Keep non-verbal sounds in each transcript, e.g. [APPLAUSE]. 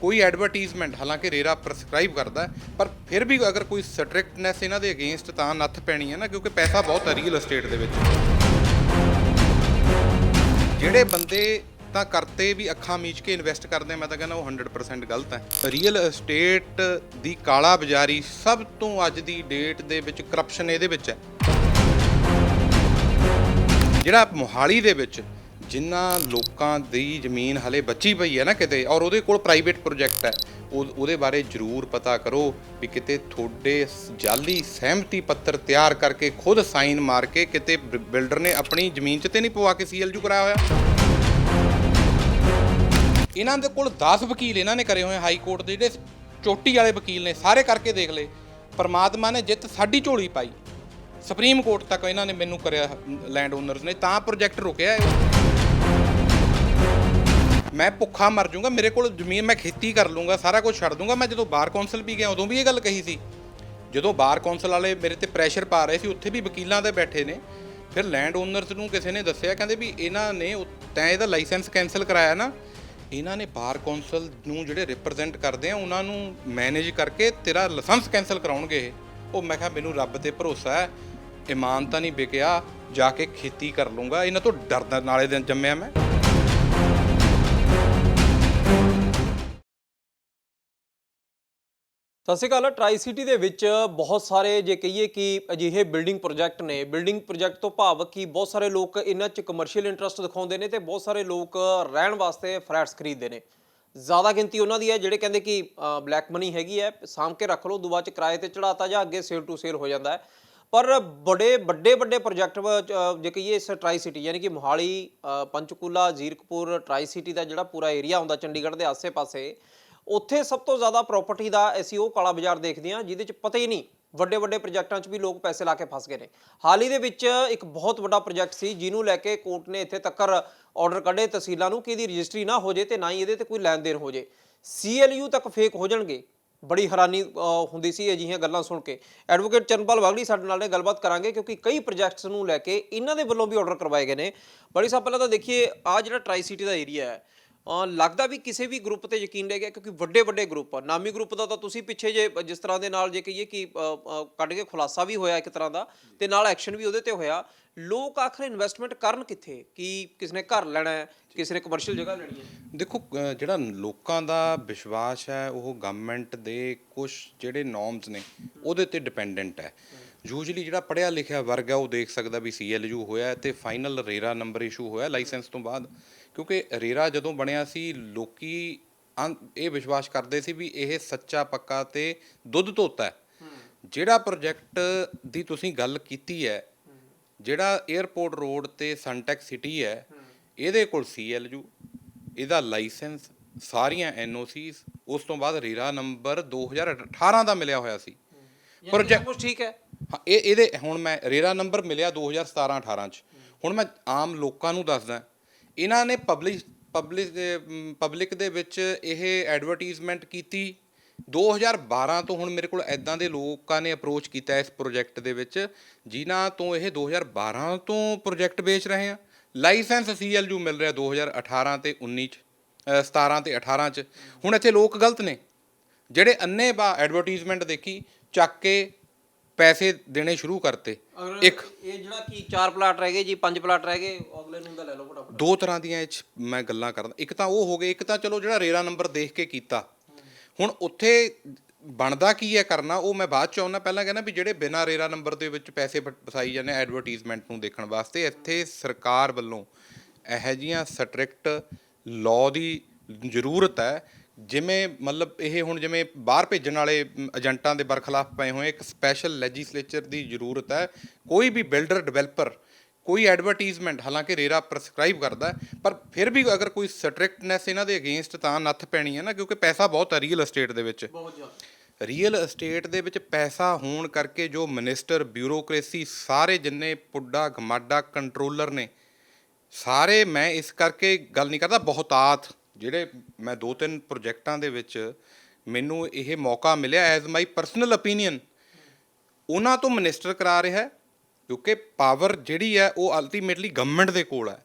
ਕੋਈ ਐਡਵਰਟਾਈਜ਼ਮੈਂਟ ਹਾਲਾਂਕਿ RERA prescribe ਕਰਦਾ ਪਰ ਫਿਰ ਵੀ ਅਗਰ ਕੋਈ ਸਟ੍ਰਿਕਟਨੈਸ ਇਹਨਾਂ ਦੇ ਅਗੇਂਸਟ ਤਾਂ ਨੱਥ ਪੈਣੀ ਹੈ ਨਾ, ਕਿਉਂਕਿ ਪੈਸਾ ਬਹੁਤ ਹੈ ਰੀਅਲ ਏਸਟੇਟ ਦੇ ਵਿੱਚ। ਜਿਹੜੇ ਬੰਦੇ ਤਾਂ ਕਰਤੇ ਵੀ ਅੱਖਾਂ ਮੀਚ ਕੇ ਇਨਵੈਸਟ ਕਰਦੇ, ਮੈਂ ਤਾਂ ਕਹਿੰਦਾ ਉਹ 100% ਗਲਤ ਹੈ। ਰੀਅਲ ਏਸਟੇਟ ਦੀ ਕਾਲਾ ਬਾਜ਼ਾਰੀ ਸਭ ਤੋਂ ਅੱਜ ਦੀ ਡੇਟ ਦੇ ਵਿੱਚ ਕਰਪਸ਼ਨ ਇਹਦੇ ਵਿੱਚ ਹੈ। ਜਿਹੜਾ ਮੋਹਾਲੀ ਦੇ ਵਿੱਚ ਜਿਨ੍ਹਾਂ ਲੋਕਾਂ ਦੀ ਜ਼ਮੀਨ ਹਲੇ ਬਚੀ ਪਈ ਹੈ ਨਾ ਕਿਤੇ, ਔਰ ਉਹਦੇ ਕੋਲ ਪ੍ਰਾਈਵੇਟ ਪ੍ਰੋਜੈਕਟ ਹੈ, ਉਹ- ਉਹਦੇ ਬਾਰੇ ਜ਼ਰੂਰ ਪਤਾ ਕਰੋ ਵੀ ਕਿਤੇ ਤੁਹਾਡੇ ਸ- ਜਾਲੀ ਸਹਿਮਤੀ ਪੱਤਰ ਤਿਆਰ ਕਰਕੇ ਖੁਦ ਸਾਈਨ ਮਾਰ ਕੇ ਕਿਤੇ ਬ- ਬਿਲਡਰ ਨੇ ਆਪਣੀ ਜ਼ਮੀਨ 'ਚ ਤੇ ਨਹੀਂ ਪਵਾ ਕੇ ਸੀਐਲਯੂ ਕਰਾਇਆ ਹੋਇਆ। ਇਹਨਾਂ ਦੇ ਕੋਲ 10 ਵਕੀਲ ਇਹਨਾਂ ਨੇ ਕਰੇ ਹੋਏ ਹਾਈ ਕੋਰਟ ਦੇ, ਜਿਹੜੇ ਚੋਟੀ ਵਾਲੇ ਵਕੀਲ ਨੇ, ਸਾਰੇ ਕਰਕੇ ਦੇਖ ਲਏ। ਪਰਮਾਤਮਾ ਨੇ ਜਿੱਤ ਸਾਡੀ ਝੋਲੀ ਪਾਈ। ਸੁਪਰੀਮ ਕੋਰਟ ਤੱਕ ਇਹਨਾਂ ਨੇ ਮੈਨੂੰ ਕਰਿਆ ਲੈਂਡ ਓਨਰਸ ਨੇ, ਤਾਂ ਪ੍ਰੋਜੈਕਟ ਰੁਕਿਆ ਹੈ ਮੈਂ ਭੁੱਖਾ ਮਰ ਜਾਊਂਗਾ, ਮੇਰੇ ਕੋਲ ਜ਼ਮੀਨ ਮੈਂ ਖੇਤੀ ਕਰ ਲੂੰਗਾ ਸਾਰਾ ਕੁਝ ਛੱਡ ਦੂੰਗਾ ਮੈਂ ਜਦੋਂ ਬਾਰ ਕੌਂਸਲ ਵੀ ਗਿਆ, ਉਦੋਂ ਵੀ ਇਹ ਗੱਲ ਕਹੀ ਸੀ। ਜਦੋਂ ਬਾਰ ਕੌਂਸਲ ਵਾਲੇ ਮੇਰੇ ਤੇ ਪ੍ਰੈਸ਼ਰ ਪਾ ਰਹੇ ਸੀ, ਉੱਥੇ ਵੀ ਵਕੀਲਾਂ ਦੇ ਬੈਠੇ ਨੇ। ਫਿਰ ਲੈਂਡ ਓਨਰਸ ਨੂੰ ਕਿਸੇ ਨੇ ਦੱਸਿਆ, ਕਹਿੰਦੇ ਵੀ ਇਹਨਾਂ ਨੇ ਉਹ- ਤੈਂ ਇਹਦਾ ਲਾਇਸੈਂਸ ਕੈਨਸਲ ਕਰਾਇਆ ਨਾ। ਇਹਨਾਂ ਨੇ ਬਾਰ ਕੌਂਸਲ ਨੂੰ ਜਿਹੜੇ ਰਿਪਰੈਜ਼ੈਂਟ ਕਰਦੇ ਆ, ਉਹਨਾਂ ਨੂੰ ਮੈਨੇਜ ਕਰਕੇ ਤੇਰਾ ਲਾਇਸੈਂਸ ਕੈਨਸਲ ਕਰਾਉਣਗੇ ਇਹ। ਉਹ ਮੈਂ ਕਿਹਾ, ਮੈਨੂੰ ਰੱਬ ਤੇ ਭਰੋਸਾ ਹੈ, ਇਮਾਨ ਤਾਂ ਨਹੀਂ ਵਿਕਿਆ, ਜਾ ਕੇ ਖੇਤੀ ਕਰ ਲੂੰਗਾ ਇਹਨਾਂ ਤੋਂ ਡਰਦਾ, ਨਾਲੇ ਦਿਨ ਜੰਮਿਆ ਮੈਂ। ਸਤਿ ਸ਼੍ਰੀ ਅਕਾਲ ਟਰਾਈ ਸਿਟੀ ਦੇ ਵਿੱਚ ਬਹੁਤ ਸਾਰੇ ਜੇ ਕਹੀਏ ਕਿ ਅਜਿਹੇ ਬਿਲਡਿੰਗ ਪ੍ਰੋਜੈਕਟ ਨੇ ਬਿਲਡਿੰਗ ਪ੍ਰੋਜੈਕਟ ਤੋਂ ਭਾਵ ਕਿ ਬਹੁਤ ਸਾਰੇ ਲੋਕ ਇਹਨਾਂ 'ਚ ਕਮਰਸ਼ੀਅਲ ਇੰਟਰਸਟ ਦਿਖਾਉਂਦੇ ਨੇ ਤੇ ਬਹੁਤ ਸਾਰੇ ਲੋਕ ਰਹਿਣ ਵਾਸਤੇ ਫਲੈਟਸ ਖਰੀਦਦੇ ਨੇ। ਜ਼ਿਆਦਾ ਗਿਣਤੀ ਉਹਨਾਂ ਦੀ ਹੈ ਜਿਹੜੇ ਕਹਿੰਦੇ ਕਿ ਬਲੈਕ ਮਨੀ ਹੈਗੀ ਹੈ, ਸਾਂਭ ਕੇ ਰੱਖ ਲਓ ਦੁਬਾਰਾ ਚ ਕਿਰਾਏ ਤੇ ਚੜਾਤਾ ਜਾਂ, ਅੱਗੇ ਸੇਲ ਟੂ ਸੇਲ ਹੋ ਜਾਂਦਾ ਹੈ। ਪਰ ਬੜੇ ਵੱਡੇ ਵੱਡੇ ਪ੍ਰੋਜੈਕਟ ਜੇ ਕਹੀਏ ਇਸ ਟਰਾਈ ਸਿਟੀ ਯਾਨੀ ਕਿ ਮੋਹਾਲੀ ਪੰਚਕੂਲਾ, ਜ਼ੀਰਕਪੁਰ ਟਰਾਈ ਸਿਟੀ ਦਾ ਜਿਹੜਾ ਪੂਰਾ ਏਰੀਆ ਹੁੰਦਾ, ਚੰਡੀਗੜ੍ਹ ਦੇ ਆਸੇ-ਪਾਸੇ ਉੱਥੇ ਸਭ ਤੋਂ ਜ਼ਿਆਦਾ ਪ੍ਰਾਪਰਟੀ ਦਾ ਅਸੀਂ ਉਹ ਕਾਲਾ ਬਾਜ਼ਾਰ ਦੇਖਦੇ ਹਾਂ, ਜਿਹਦੇ ਚ ਪਤਾ ਹੀ ਨਹੀਂ ਵੱਡੇ ਵੱਡੇ ਪ੍ਰੋਜੈਕਟਾਂ 'ਚ ਵੀ ਲੋਕ ਪੈਸੇ ਲਾ ਕੇ ਫਸ ਗਏ ਨੇ। ਹਾਲ ਹੀ ਦੇ ਵਿੱਚ ਇੱਕ ਬਹੁਤ ਵੱਡਾ ਪ੍ਰੋਜੈਕਟ ਸੀ, ਜਿਹਨੂੰ ਲੈ ਕੇ ਕੋਰਟ ਨੇ ਇੱਥੇ ਤੱਕਰ ਆਰਡਰ ਕੱਢੇ ਤਹਿਸੀਲਾਂ ਨੂੰ ਕਿ ਇਹਦੀ ਰਜਿਸਟਰੀ ਨਾ ਹੋ ਜੇ ਤੇ ਨਾ ਹੀ ਇਹਦੇ ਤੇ ਕੋਈ ਲੈਣ ਦੇਣ ਹੋ ਜੇ। ਸੀਐਲਯੂ ਤੱਕ ਫੇਕ ਹੋ ਜਾਣਗੇ। ਬੜੀ ਹੈਰਾਨੀ ਹੁੰਦੀ ਸੀ ਅਜਿਹੀਆਂ ਗੱਲਾਂ ਸੁਣ ਕੇ। ਐਡਵੋਕੇਟ ਚਰਨਪਾਲ ਵਾਗੜੀ ਸਾਡੇ ਨਾਲ ਨੇ ਗੱਲਬਾਤ ਕਰਾਂਗੇ, ਕਿਉਂਕਿ ਕਈ ਪ੍ਰੋਜੈਕਟਸ ਨੂੰ ਲੈ ਕੇ ਇਹਨਾਂ ਦੇ ਵੱਲੋਂ ਵੀ ਆਰਡਰ ਕਰਵਾਏ ਗਏ ਨੇ। ਬੜੀ ਸਾਹਿਬ, ਪਹਿਲਾਂ ਤਾਂ ਦੇਖੀਏ ਆ ਜਿਹੜਾ ਟਰਾਈ ਸਿਟੀ ਦਾ ਏਰੀਆ ਹੈ ਲੱਗਦਾ ਵੀ ਕਿਸੇ ਵੀ ਗਰੁੱਪ ਤੇ ਯਕੀਨ ਰਹਿ ਗਿਆ ਕਿਉਂਕਿ ਵੱਡੇ ਵੱਡੇ ਗਰੁੱਪ ਆ। ਨਾਮੀ ਗਰੁੱਪ ਦਾ ਤਾਂ ਤੁਸੀਂ ਪਿੱਛੇ ਜੇ, ਜਿਸ ਤਰ੍ਹਾਂ ਦੇ ਨਾਲ ਜੇ ਕਹੀਏ ਕਿ ਕੱਢ ਕੇ ਖੁਲਾਸਾ ਵੀ ਹੋਇਆ ਇੱਕ ਤਰ੍ਹਾਂ ਦਾ ਤੇ ਨਾਲ ਐਕਸ਼ਨ ਵੀ ਉਹਦੇ ਤੇ ਹੋਇਆ। ਲੋਕ ਆਖਰ ਇਨਵੈਸਟਮੈਂਟ ਕਰਨ ਕਿੱਥੇ? ਕਿ ਕਿਸ ਨੇ ਘਰ ਲੈਣਾ ਹੈ ਕਿਸੇ ਨੇ ਕਮਰਸ਼ੀਅਲ ਜਗ੍ਹਾ ਲੈਣੀ ਹੈ? ਦੇਖੋ ਜਿਹੜਾ ਲੋਕਾਂ ਦਾ ਵਿਸ਼ਵਾਸ ਹੈ, ਉਹ ਗਵਰਨਮੈਂਟ ਦੇ ਕੁਝ ਜਿਹੜੇ ਨੋਰਮਸ ਨੇ, ਉਹਦੇ ਤੇ ਡਿਪੈਂਡੈਂਟ ਹੈ। ਯੂਜੂਲੀ ਜਿਹੜਾ ਪੜਿਆ ਲਿਖਿਆ ਵਰਗ ਹੈ, ਉਹ ਦੇਖ ਸਕਦਾ ਵੀ ਸੀਐਲਯੂ ਹੋਇਆ ਹੈ ਤੇ ਫਾਈਨਲ ਰੇਰਾ ਨੰਬਰ ਇਸ਼ੂ ਹੋਇਆ ਲਾਇਸੈਂਸ ਤੋਂ ਬਾਅਦ। ਕਿਉਂਕਿ ਰੇਰਾ ਜਦੋਂ ਬਣਿਆ ਸੀ ਲੋਕੀ ਇਹ ਵਿਸ਼ਵਾਸ ਕਰਦੇ ਸੀ ਵੀ ਇਹ ਸੱਚਾ ਪੱਕਾ ਤੇ ਦੁੱਧ ਧੋਤਾ ਹੈ। ਜਿਹੜਾ ਪ੍ਰੋਜੈਕਟ ਦੀ ਤੁਸੀਂ ਗੱਲ ਕੀਤੀ ਹੈ ਜਿਹੜਾ 에ਅਰਪੋਰਟ ਰੋਡ ਤੇ ਸਨਟੈਕ ਸਿਟੀ ਹੈ ਇਹਦੇ ਕੋਲ ਸੀਐਲਯੂ ਇਹਦਾ ਲਾਇਸੈਂਸ ਸਾਰੀਆਂ ਐਨਓਸੀਸ ਉਸ ਤੋਂ ਬਾਅਦ ਰੀਰਾ ਨੰਬਰ 2018 ਦਾ ਮਿਲਿਆ ਹੋਇਆ ਸੀ। ਪ੍ਰੋਜੈਕਟ ਠੀਕ ਹੈ। ਹਾਂ ਇਹ ਇਹਦੇ ਹੁਣ ਮੈਂ ਰੇਰਾ ਨੰਬਰ ਮਿਲਿਆ 2017 18 ਚ। ਹੁਣ ਮੈਂ ਆਮ ਲੋਕਾਂ ਨੂੰ ਦੱਸਦਾ ਇਹਨਾਂ ਨੇ ਪਬਲਿਸ਼ ਪਬਲਿਕ ਪਬਲਿਕ ਦੇ ਵਿੱਚ ਇਹ ਐਡਵਰਟਾਈਜ਼ਮੈਂਟ ਕੀਤੀ। 2012 ਤੋਂ ਹੁਣ ਮੇਰੇ ਕੋਲ ਐਦਾਂ ਦੇ ਲੋਕਾਂ ਨੇ ਅਪਰੋਚ ਕੀਤਾ ਇਸ ਪ੍ਰੋਜੈਕਟ ਦੇ ਵਿੱਚ ਜਿਨ੍ਹਾਂ ਤੋਂ ਇਹ 2012 ਤੋਂ ਪ੍ਰੋਜੈਕਟ ਵੇਚ ਰਹੇ ਆ। ਲਾਇਸੈਂਸ ਸੀਐਲਯੂ ਮਿਲ ਰਿਹਾ 2018 ਤੇ 19 ਚ ਅ, 17 ਤੇ 18 ਚ। ਹੁਣ ਇੱਥੇ ਲੋਕ ਗਲਤ ਨੇ। ਜਿਹੜੇ ਅੰਨੇ ਬਾ ਐਡਵਰਟਾਈਜ਼ਮੈਂਟ ਦੇਖੀ ਚੱਕ ਕੇ ਪੈਸੇ ਦੇਣੇ ਸ਼ੁਰੂ ਕਰਤੇ। ਇੱਕ। ਇਹ ਜਿਹੜਾ ਕੀ ਚਾਰ ਪਲਾਟ ਰਹਿ ਗਏ ਜੀ ਪੰਜ ਪਲਾਟ ਰਹਿ ਗਏ ਅਗਲੇ ਨੂੰ ਤਾਂ ਲੈ ਲਓ ਫਟਾਫਟ। ਦੋ ਤਰ੍ਹਾਂ ਦੀਆਂ ਇਹ 'ਚ ਮੈਂ ਗੱਲਾਂ ਕਰਦਾ। ਇੱਕ ਤਾਂ ਉਹ ਹੋ ਗਏ ਇੱਕ ਤਾਂ ਚਲੋ ਜਿਹੜਾ ਰੇਰਾ ਨੰਬਰ ਦੇਖ ਕੇ ਕੀਤਾ। ਹੁਣ ਉੱਥੇ ਬਣਦਾ ਕੀ ਹੈ ਕਰਨਾ ਉਹ ਮੈਂ ਬਾਅਦ ਚ ਆਉਣਾ। ਪਹਿਲਾਂ ਕਹਿੰਦਾ ਵੀ ਜਿਹੜੇ ਬਿਨਾਂ ਰੇਰਾ ਨੰਬਰ ਦੇ ਵਿੱਚ ਪੈਸੇ ਫਸਾਈ ਜਾਂਦੇ ਐਡਵਰਟਾਈਜ਼ਮੈਂਟ ਨੂੰ ਦੇਖਣ ਵਾਸਤੇ ਇੱਥੇ ਸਰਕਾਰ ਵੱਲੋਂ ਇਹੋ ਜਿਹੀਆਂ ਸਟ੍ਰਿਕਟ ਲਾਅ ਦੀ ਜ਼ਰੂਰਤ ਹੈ ਜਿਵੇਂ ਮਤਲਬ ਇਹ ਹੁਣ ਜਿਵੇਂ ਬਾਹਰ ਭੇਜਣ ਵਾਲੇ ਏਜੰਟਾਂ ਦੇ ਬਰਖਲਾਫ ਪਏ ਹੋਏ ਇੱਕ ਸਪੈਸ਼ਲ ਲੈਜਿਸਲੇਚਰ ਦੀ ਜ਼ਰੂਰਤ ਹੈ। ਕੋਈ ਵੀ ਬਿਲਡਰ ਡਿਵੈਲਪਰ ਕੋਈ ਐਡਵਰਟਾਈਜ਼ਮੈਂਟ ਹਾਲਾਂਕਿ ਰੇਰਾ ਪ੍ਰਸਕ੍ਰਾਈਬ ਕਰਦਾ ਪਰ ਫਿਰ ਵੀ ਅਗਰ ਕੋਈ ਸਟ੍ਰਿਕਟਨੈਸ ਇਹਨਾਂ ਦੇ ਅਗੇਂਸਟ ਤਾਂ ਨੱਥ ਪੈਣੀ ਹੈ ਨਾ ਕਿਉਂਕਿ ਪੈਸਾ ਬਹੁਤ ਹੈ ਰੀਅਲ ਏਸਟੇਟ ਦੇ ਵਿੱਚ। ਬਹੁਤ ਜ਼ਿਆਦਾ। ਰੀਅਲ ਏਸਟੇਟ ਦੇ ਵਿੱਚ ਪੈਸਾ ਹੋਣ ਕਰਕੇ ਜੋ ਮਿਨਿਸਟਰ ਬਿਊਰੋਕ੍ਰੇਸੀ ਸਾਰੇ ਜਿੰਨੇ ਪੁੱਡਾ ਗਮਾਡਾ ਕੰਟਰੋਲਰ ਨੇ ਸਾਰੇ ਮੈਂ ਇਸ ਕਰਕੇ ਗੱਲ ਨਹੀਂ ਕਰਦਾ ਬਹੁਤਾਤ। ਜਿਹੜੇ ਮੈਂ ਦੋ ਤਿੰਨ ਪ੍ਰੋਜੈਕਟਾਂ ਦੇ ਵਿੱਚ ਮੈਨੂੰ ਇਹ ਮੌਕਾ ਮਿਲਿਆ ਐਜ਼ ਮਾਈ ਪਰਸਨਲ ਓਪੀਨੀਅਨ ਉਹਨਾਂ ਤੋਂ ਮਿਨਿਸਟਰ ਕਰਾ ਰਿਹਾ ਹੈ, ਕਿਉਂਕਿ ਪਾਵਰ ਜਿਹੜੀ ਹੈ ਉਹ ਅਲਟੀਮੇਟਲੀ ਗਵਰਨਮੈਂਟ ਦੇ ਕੋਲ ਹੈ।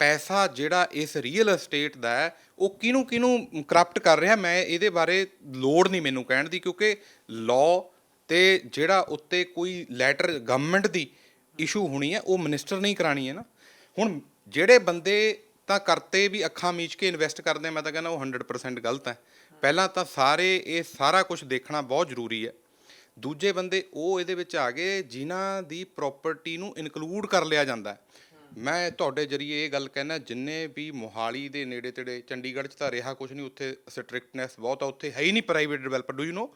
ਪੈਸਾ ਜਿਹੜਾ ਇਸ ਰੀਅਲ ਏਸਟੇਟ ਦਾ ਹੈ, ਉਹ ਕਿਹਨੂੰ ਕਿਹਨੂੰ ਕਰਪਟ ਕਰ ਰਿਹਾ, ਮੈਂ ਇਹਦੇ ਬਾਰੇ ਲੋੜ ਨਹੀਂ ਮੈਨੂੰ ਕਹਿਣ ਦੀ, ਕਿਉਂਕਿ ਲਾਅ ਤੇ ਜਿਹੜਾ ਉੱਤੇ ਕੋਈ ਲੈਟਰ ਗਵਰਨਮੈਂਟ ਦੀ ਇਸ਼ੂ ਹੋਣੀ ਹੈ, ਉਹ ਮਿਨਿਸਟਰ ਨਹੀਂ ਕਰਾਣੀ ਹੈ ਨਾ। ਹੁਣ ਜਿਹੜੇ ਬੰਦੇ ਤਾਂ ਕਰਤੇ ਵੀ ਅੱਖਾਂ ਮੀਚ ਕੇ ਇਨਵੈਸਟ ਕਰਦੇ ਆ, ਮੈਂ ਤਾਂ ਕਹਿੰਦਾ ਉਹ 100% ਗਲਤ ਹੈ। ਪਹਿਲਾਂ ਤਾਂ ਸਾਰੇ ਇਹ ਸਾਰਾ ਕੁਝ ਦੇਖਣਾ ਬਹੁਤ ਜ਼ਰੂਰੀ ਹੈ। ਦੂਜੇ ਬੰਦੇ ਉਹ ਇਹਦੇ ਵਿੱਚ ਆ ਗਏ ਜਿਨ੍ਹਾਂ ਦੀ ਪ੍ਰਾਪਰਟੀ ਨੂੰ ਇਨਕਲੂਡ ਕਰ ਲਿਆ ਜਾਂਦਾ ਹੈ। ਮੈਂ ਤੁਹਾਡੇ ਜਰੀਏ ਇਹ ਗੱਲ ਕਹਿਣਾ ਜਿੰਨੇ ਵੀ ਮੋਹਾਲੀ ਦੇ ਨੇੜੇ ਤੇੜੇ ਚੰਡੀਗੜ੍ਹ 'ਚ ਤਾਂ ਰਿਹਾ ਕੁਝ ਨਹੀਂ ਉੱਥੇ ਸਟ੍ਰਿਕਟਨੈਸ ਬਹੁਤ ਆ ਉੱਥੇ ਹੈ ਹੀ ਨਹੀਂ private developer do you know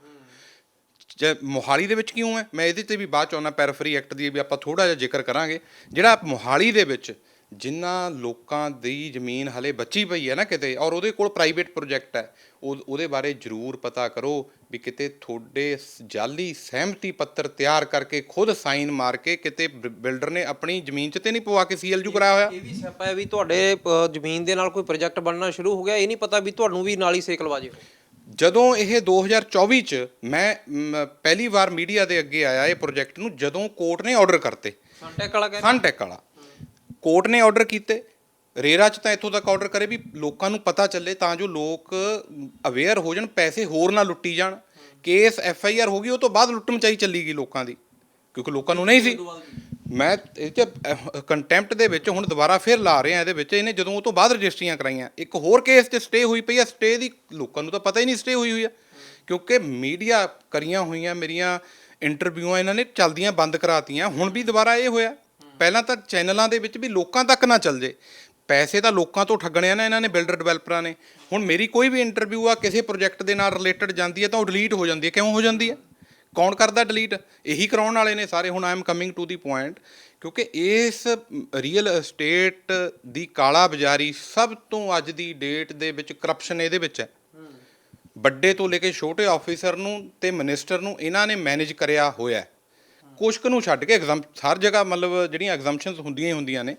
ਜੇ ਮੋਹਾਲੀ ਦੇ ਵਿੱਚ ਕਿਉਂ ਹੈ? ਮੈਂ ਇਹਦੇ ਤੇ ਵੀ ਬਾਅਦ ਚ ਆਉਣਾ ਪੈਰਾਫਰੀ ਐਕਟ ਦੀ ਵੀ ਆਪਾਂ ਥੋੜਾ ਜਿਹਾ ਜ਼ਿਕਰ ਕਰਾਂਗੇ। ਜਿਹੜਾ ਮੋਹਾਲੀ ਦੇ ਵਿੱਚ ਜਿਨ੍ਹਾਂ ਲੋਕਾਂ ਦੀ ਜ਼ਮੀਨ ਹਲੇ ਬਚੀ ਪਈ ਹੈ ਨਾ ਕਿਤੇ ਔਰ ਉਹਦੇ ਕੋਲ ਪ੍ਰਾਈਵੇਟ ਪ੍ਰੋਜੈਕਟ ਹੈ ਉਹ ਉਹਦੇ ਬਾਰੇ ਜ਼ਰੂਰ ਪਤਾ ਕਰੋ ਵੀ ਕਿਤੇ ਤੁਹਾਡੇ ਸ- ਜਾਲੀ ਸਹਿਮਤੀ ਪੱਤਰ ਤਿਆਰ ਕਰਕੇ ਖੁਦ ਸਾਈਨ ਮਾਰ ਕੇ ਕਿਤੇ ਬਿਲਡਰ ਨੇ ਆਪਣੀ ਜ਼ਮੀਨ 'ਚ ਤੇ ਨਹੀਂ ਪਵਾ ਕੇ ਸੀਐਲਯੂ ਕਰਾਇਆ ਹੋਇਆ? ਇਹ ਵੀ ਸਿਆਪਾ ਹੈ ਵੀ ਤੁਹਾਡੇ ਅ, ਜ਼ਮੀਨ ਦੇ ਨਾਲ ਕੋਈ ਪ੍ਰੋਜੈਕਟ ਬਣਨਾ ਸ਼ੁਰੂ ਹੋ ਗਿਆ ਇਹ ਨਹੀਂ ਪਤਾ ਵੀ ਤੁਹਾਨੂੰ ਵੀ ਨਾਲ ਹੀ ਸੇਕ ਲਵਾ ਜੇ। ਜਦੋਂ ਇਹ 2024 ਚ ਮੈਂ ਮ, ਪਹਿਲੀ ਵਾਰ ਮੀਡੀਆ ਦੇ ਅੱਗੇ ਆਇਆ ਇਹ ਪ੍ਰੋਜੈਕਟ ਨੂੰ ਜਦੋਂ ਕੋਰਟ ਨੇ ਆਰਡਰ ਕਰਤੇ। ਸੰਟੈਕ ਵਾਲਾ ਕਹਿੰਦਾ। ਸਨਟੈਕ ਵਾਲਾ। ਕੋਰਟ ਨੇ ਆਰਡਰ ਕੀਤੇ। ਰੇਰਾ ਚ ਤਾਂ ਇੱਥੋਂ ਤੱਕ ਆਰਡਰ ਕਰੇ ਵੀ ਲੋਕਾਂ ਨੂੰ ਪਤਾ ਚੱਲੇ ਤਾਂ ਜੋ ਲੋਕ ਅਵੇਅਰ ਹੋ ਜਾਣ, ਪੈਸੇ ਹੋਰ ਨਾ ਲੁੱਟੀ ਜਾਣ। ਕੇਸ ਐਫ ਆਈ ਆਰ ਹੋ ਗਈ, ਉਹ ਤੋਂ ਬਾਅਦ ਲੁੱਟ ਮਚਾਈ ਚੱਲੀ ਗਈ ਲੋਕਾਂ ਦੀ, ਕਿਉਂਕਿ ਲੋਕਾਂ ਨੂੰ ਨਹੀਂ ਸੀ। ਮੈਂ ਇਹ ਚ ਕੰਟੈਂਪਟ ਦੇ ਵਿੱਚ ਹੁਣ ਦੁਬਾਰਾ ਫੇਰ ਲਾ ਰਿਹਾ, ਇਹਦੇ ਵਿੱਚ ਇਹਨੇ ਜਦੋਂ ਉਹ ਤੋਂ ਬਾਅਦ ਰਜਿਸਟਰੀਆਂ ਕਰਾਈਆਂ। ਇੱਕ ਹੋਰ ਕੇਸ 'ਚ ਸਟੇ ਹੋਈ ਪਈ ਆ ਸਟੇ ਦੀ ਲੋਕਾਂ ਨੂੰ ਤਾਂ ਪਤਾ ਹੀ ਨਹੀਂ ਸਟੇ ਹੋਈ ਹੋਈ ਆ। ਕਿਉਂਕਿ ਮੀਡੀਆ ਕਰੀਆਂ ਹੋਈਆਂ ਮੇਰੀਆਂ ਇੰਟਰਵਿਊਆਂ ਇਹਨਾਂ ਨੇ, ਚਲਦੀਆਂ ਬੰਦ ਕਰਾਤੀਆਂ, ਹੁਣ ਵੀ ਦੁਬਾਰਾ ਇਹ ਹੋਇਆ। ਪਹਿਲਾਂ ਤਾਂ ਚੈਨਲਾਂ ਦੇ ਵਿੱਚ ਵੀ ਲੋਕਾਂ ਤੱਕ ਨਾ ਚੱਲ ਜੇ। ਪੈਸੇ ਤਾਂ ਲੋਕਾਂ ਤੋਂ ਠੱਗਣੇ ਆ ਨਾ ਇਹਨਾਂ ਨੇ ਬਿਲਡਰ ਡਿਵੈਲਪਰਾਂ ਨੇ। ਹੁਣ ਮੇਰੀ ਕੋਈ ਵੀ ਇੰਟਰਵਿਊ ਆ ਕਿਸੇ ਪ੍ਰੋਜੈਕਟ ਦੇ ਨਾਲ ਰਿਲੇਟਡ ਜਾਂਦੀ ਹੈ ਤਾਂ ਉਹ ਡਿਲੀਟ ਹੋ ਜਾਂਦੀ ਹੈ। ਕਿਉਂ ਹੋ ਜਾਂਦੀ ਹੈ? ਕੌਣ ਕਰਦਾ ਡਿਲੀਟ ਇਹੀ ਕਰਾਉਣ ਵਾਲੇ ਨੇ ਸਾਰੇ। ਹੁਣ I'm coming to the point ਕਿਉਂਕਿ ਇਸ ਰੀਅਲ ਏਸਟੇਟ ਦੀ ਕਾਲਾ ਬਾਜ਼ਾਰੀ ਸਭ ਤੋਂ ਅੱਜ ਦੀ ਡੇਟ ਦੇ ਵਿੱਚ ਕਰਪਸ਼ਨ ਇਹਦੇ ਵਿੱਚ ਹੈ। ਵੱਡੇ ਤੋਂ ਲੈ ਕੇ ਛੋਟੇ ਆਫੀਸਰ ਨੂੰ ਤੇ ਮਿਨਿਸਟਰ ਨੂੰ ਇਹਨਾਂ ਨੇ ਮੈਨੇਜ ਕਰਿਆ ਹੋਇਆ ਹੈ। ਕੁਛ ਕੁ ਨੂੰ ਛੱਡ ਕੇ ਐਗਜ਼ਾਮ ਹਰ ਜਗ੍ਹਾ ਮਤਲਬ ਜਿਹੜੀਆਂ ਐਗਜ਼ਾਮਸ਼ਨਸ ਹੁੰਦੀਆਂ ਹੀ ਹੁੰਦੀਆਂ ਨੇ।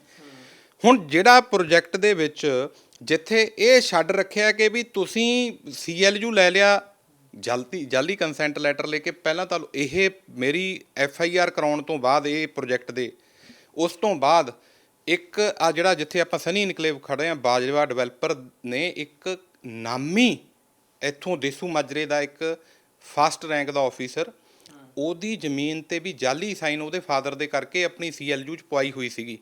ਹੁਣ ਜਿਹੜਾ ਪ੍ਰੋਜੈਕਟ ਦੇ ਵਿੱਚ ਜਿੱਥੇ ਇਹ ਛੱਡ ਰੱਖਿਆ ਕਿ ਵੀ ਤੁਸੀਂ ਸੀਐਲਯੂ ਲੈ ਲਿਆ, ਜਲਦੀ ਜਾਲੀ ਕੰਸੈਂਟ ਲੈਟਰ ਲੈ ਕੇ ਪਹਿਲਾਂ ਤਾਂ ਇਹ ਮੇਰੀ ਐਫ ਆਈ ਆਰ ਕਰਾਉਣ ਤੋਂ ਬਾਅਦ ਇਹ ਪ੍ਰੋਜੈਕਟ ਦੇ, ਉਸ ਤੋਂ ਬਾਅਦ ਇੱਕ ਆ ਜਿਹੜਾ ਜਿੱਥੇ ਆਪਾਂ ਸਨੀ ਇਨਕਲੇਵ ਖੜੇ ਆ ਬਾਜਵਾ ਡਿਵੈਲਪਰ ਨੇ ਇੱਕ ਨਾਮੀ ਇੱਥੋਂ ਦੇਸੂ ਮਾਜਰੇ ਦਾ ਇੱਕ ਫਸਟ ਰੈਂਕ ਦਾ ਆਫੀਸਰ ਉਹਦੀ ਜ਼ਮੀਨ ਤੇ ਵੀ ਜਾਲੀ ਸਾਈਨ ਉਹਦੇ ਫਾਦਰ ਦੇ ਕਰਕੇ ਆਪਣੀ ਸੀਐਲਯੂ ਚ ਪਵਾਈ ਹੋਈ ਸੀਗੀ।